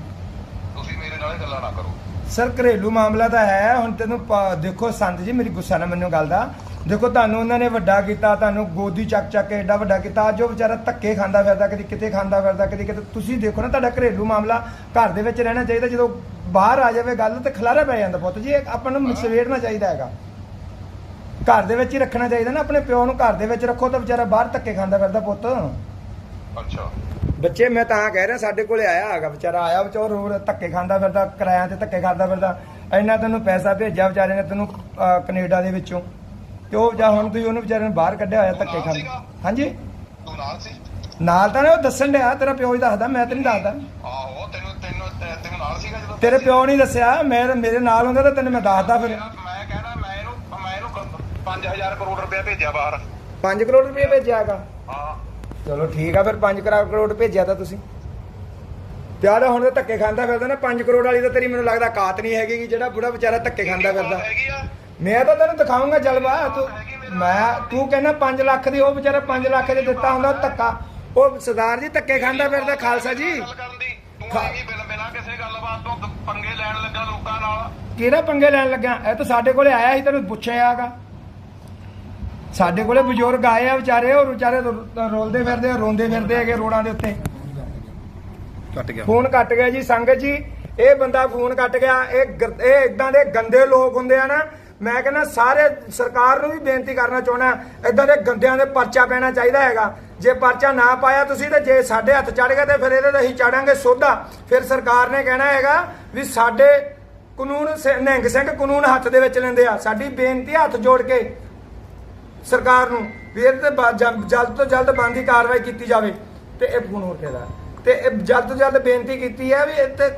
ਤੁਸੀਂ ਮੇਰੇ ਨਾਲ ਇਹ ਗੱਲਾਂ ਨਾ ਕਰੋ। ਸਰ ਘਰੇਲੂ ਮਾਮਲਾ ਤਾਂ ਹੈ ਹੁਣ ਤੈਨੂੰ ਪ- ਦੇਖੋ ਸੰਤ ਜੀ ਮੇਰੀ ਗੁੱਸਾ ਨਾ ਮੈਨੂੰ ਗੱਲ ਦਾ। ਦੇਖੋ ਤੁਹਾਨੂੰ ਉਹਨਾਂ ਨੇ ਵੱਡਾ ਕੀਤਾ ਤੁਹਾਨੂੰ ਗੋਦੀ ਚੱਕ ਚੱਕ ਕੇ ਐਡਾ ਵੱਡਾ ਕੀਤਾ। ਅੱਜ ਉਹ ਵਿਚਾਰਾ ਧੱਕੇ ਖਾਂਦਾ ਫਿਰਦਾ ਕਦੀ ਕਿਤੇ ਖਾਂਦਾ ਫਿਰਦਾ ਕਦੀ ਕਿਤੇ। ਤੁਸੀਂ ਦੇਖੋ ਨਾ ਤੁਹਾਡਾ ਘਰੇਲੂ ਮਾਮਲਾ ਘਰ ਦੇ ਵਿੱਚ ਰਹਿਣਾ ਚਾਹੀਦਾ ਜਦੋਂ ਬਾਹਰ ਆ ਜਾਵੇ ਗੱਲ ਤੇ ਖਲਾਰਾ ਪੈ ਜਾਂਦਾ ਪੁੱਤ ਜੀ ਆਪਾਂ ਨੂੰ ਮਿਸਵੇੜਨਾ ਚਾਹੀਦਾ ਹੈਗਾ। ਘਰ ਦੇ ਵਿੱਚ ਹੀ ਰੱਖਣਾ ਚਾਹੀਦਾ ਨਾ ਆਪਣੇ ਪਿਓ ਨੂੰ ਘਰ ਦੇ ਵਿੱਚ ਰੱਖੋ ਤਾਂ ਵਿਚਾਰਾ ਬਾਹਰ ਧੱਕੇ ਖਾਂਦਾ ਫਿਰਦਾ ਪੁੱਤ। ਅੱਛਾ। ਬੱਚੇ ਮੈਂ ਤਾਂ ਕਹਿ ਰਿਹਾ ਸਾਡੇ ਕੋਲੇ ਆਇਆ ਹੈਗਾ ਵਿਚਾਰਾ ਆਇਆ ਵਿਚਾਰ ਰੋਡ ਧੱਕੇ ਖਾਂਦਾ ਫਿਰਦਾ ਕਿਰਾਇਆਂ ਤੇ ਧੱਕੇ ਖਾਂਦਾ ਫਿਰਦਾ। ਇੰਨਾ ਤੈਨੂੰ ਪੈਸਾ ਭੇਜਿਆ ਵਿਚਾਰੇ ਨੇ ਤੈਨੂੰ ਕੈਨੇਡਾ ਦੇ ਵਿੱਚੋਂ। ਤੇ ਉਹ ਜਾਂ ਹੁਣ ਤੁਸੀਂ ਉਹਨੂੰ ਵਿਚਾਰੇ ਨੂੰ ਬਾਹਰ ਕੱਢਿਆ ਹੋਇਆ ਧੱਕੇ? ਖਾਂਦਾ। ਹਾਂਜੀ? ਤੂੰ ਨਾਲ ਸੀ। ਨਾਲ ਤਾਂ ਨੇ ਉਹ ਦੱਸਣ ਡਿਆ ਤੇਰਾ ਪਿਓ ਹੀ ਦੱਸਦਾ ਮੈਂ ਤੇ ਨਹੀਂ ਦੱਸਦਾ। ਆਹੋ ਤੈਨੂੰ ਤੈਨੂੰ ਤੈ- ਤੈਨੂੰ ਨਾਲ ਸੀਗਾ ਜਦੋਂ ਤੇਰੇ ਪਿਓ ਨਹੀਂ ਦੱਸਿਆ ਮੈਂ ਮੇਰੇ ਨਾਲ ਹੁੰਦਾ ਤਾਂ ਤੈਨੂੰ ਮੈਂ ਦੱਸਦਾ ਫਿਰ। ਮੇਰਾ- ਮੈਂ ਕਹਿੰਦਾ ਮੈਂ ਇਹਨੂੰ ਮੈਂ ਇਹਨੂੰ 5000 ਕਰੋੜ ਰੁਪਏ ਭੇਜਿਆ ਬਾਹਰ। 5 ਕਰੋੜ ਰੁਪਏ ਭੇਜਿਆਗਾ ਹਾਂ। ਚਲੋ ਠੀਕ ਆ ਫਿਰ 5 ਕਰੋੜ ਭੇਜਿਆ ਤਾਂ ਤੁਸੀਂ। ਪਿਆਰ ਹੁਣ ਤਾਂ ਧੱਕੇ ਖਾਂਦਾ ਫਿਰਦਾ ਨਾ 5 ਕਰੋੜ ਵਾਲੀ ਤਾਂ ਤੇਰੀ ਮੈਨੂੰ ਲੱਗਦਾ ਕਾਤ ਨਹੀਂ ਹੈਗੀ ਜਿਹੜਾ ਬੁੜਾ ਵਿਚਾਰਾ ਧੱਕੇ ਖਾਂਦਾ ਫਿਰਦਾ। ਹੈਗੀ ਆ। ਮੈਂ ਤਾਂ ਤੈਨੂੰ ਦਿਖਾਉਂਗਾ ਜਲਵਾ ਤੂੰ ਮੈਂ ਤੂੰ ਕਹਿੰਦਾ 5 ਲੱਖ ਦੀ ਉਹ ਵਿਚਾਰਾ 5 ਲੱਖ ਦੇ ਦਿੱਤਾ ਹੁੰਦਾ ਉਹ ਧੱਕਾ। ਉਹ ਸਰਦਾਰ ਜੀ ਧੱਕੇ ਖਾਂਦਾ ਫਿਰਦਾ ਖਾਲਸਾ ਜੀ। ਗੱਲ ਕਰਨ ਦੀ ਤੂੰ ਖਾ- ਨਹੀਂ ਬਿਲ ਬਿਨਾ ਕਿਸੇ ਗੱਲਬਾਤ ਤੋਂ ਗ- ਪੰਗੇ ਲੈਣ ਲੱਗਾ ਲੋਕਾਂ ਨਾਲ। ਕਿਹੜਾ ਪੰਗੇ ਲੈਣ ਲੱਗਾ? ਇਹ ਤਾਂ ਸਾਡੇ ਕੋਲੇ ਆਇਆ ਸੀ ਤੈਨੂੰ ਪੁੱਛਿਆਗਾ ਸਾਡੇ ਕੋਲੇ ਬਜ਼ੁਰਗ ਆਏ ਆ ਵਿਚਾਰੇ ਉਹ ਵਿਚਾਰੇ ਰੋਲਦੇ ਫਿਰਦੇ ਆ ਰੋਂਦੇ ਫਿਰਦੇ ਹੈਗੇ ਰੋਡਾਂ ਦੇ ਉੱਤੇ। ਕੱਟ ਗਿਆ। ਫੋਨ ਕੱਟ ਗਿਆ ਜੀ ਸੰਗਤ ਜੀ ਇਹ ਬੰਦਾ ਫੋਨ ਕੱਟ ਗਿਆ ਇਹ ਇਹ ਇਦਾਂ ਦੇ ਗੰਦੇ ਲੋਕ ਹੁੰਦੇ ਆ ਨਾ ਮੈਂ ਕਹਿੰਦਾ ਸਾਰੇ ਸਰਕਾਰ ਨੂੰ ਵੀ ਬੇਨਤੀ ਕਰਨਾ ਚਾਹੁੰਦਾ ਇਦਾਂ ਦੇ ਗੰਦਿਆਂ ਦੇ ਪਰਚਾ ਪੈਣਾ ਚਾਹੀਦਾ ਹੈਗਾ। ਜੇ ਪਰਚਾ ਨਾ ਪਾਇਆ ਤੁਸੀਂ ਤੇ ਜੇ ਸਾਡੇ ਹੱਥ ਚੜ ਗਿਆ ਤੇ ਫਿਰ ਇਹਦੇ ਤੇ ਅਸੀਂ ਚੜਾਂਗੇ ਸੋਧਾ। ਫਿਰ ਸਰਕਾਰ ਨੇ ਕਹਿਣਾ ਹੈਗਾ ਵੀ ਸਾਡੇ ਕਾਨੂੰਨ ਸ- ਨਿਹੰਗ ਸਿੰਘ ਕਾਨੂੰਨ ਹੱਥ ਦੇ ਵਿੱਚ ਲੈਂਦੇ ਆ। ਸਾਡੀ ਬੇਨਤੀ ਹੱਥ ਜੋੜ ਕੇ ਸਰਕਾਰ ਨੂੰ ਵੀ ਇਹਦੇ ਤੇ ਜਲਦ ਤੋਂ ਜਲਦ ਬੰਦੀ ਕਾਰਵਾਈ ਕੀਤੀ ਜਾਵੇ। ਤੇ ਇਹ ਫੋਨ ਹੋਰ ਕਿਹਦਾ? ਤੇ ਇਹ ਜਲਦ ਤੋਂ ਜਲਦ ਬੇਨਤੀ ਕੀਤੀ ਹੈ ਵੀ ਇਹ ਤੇ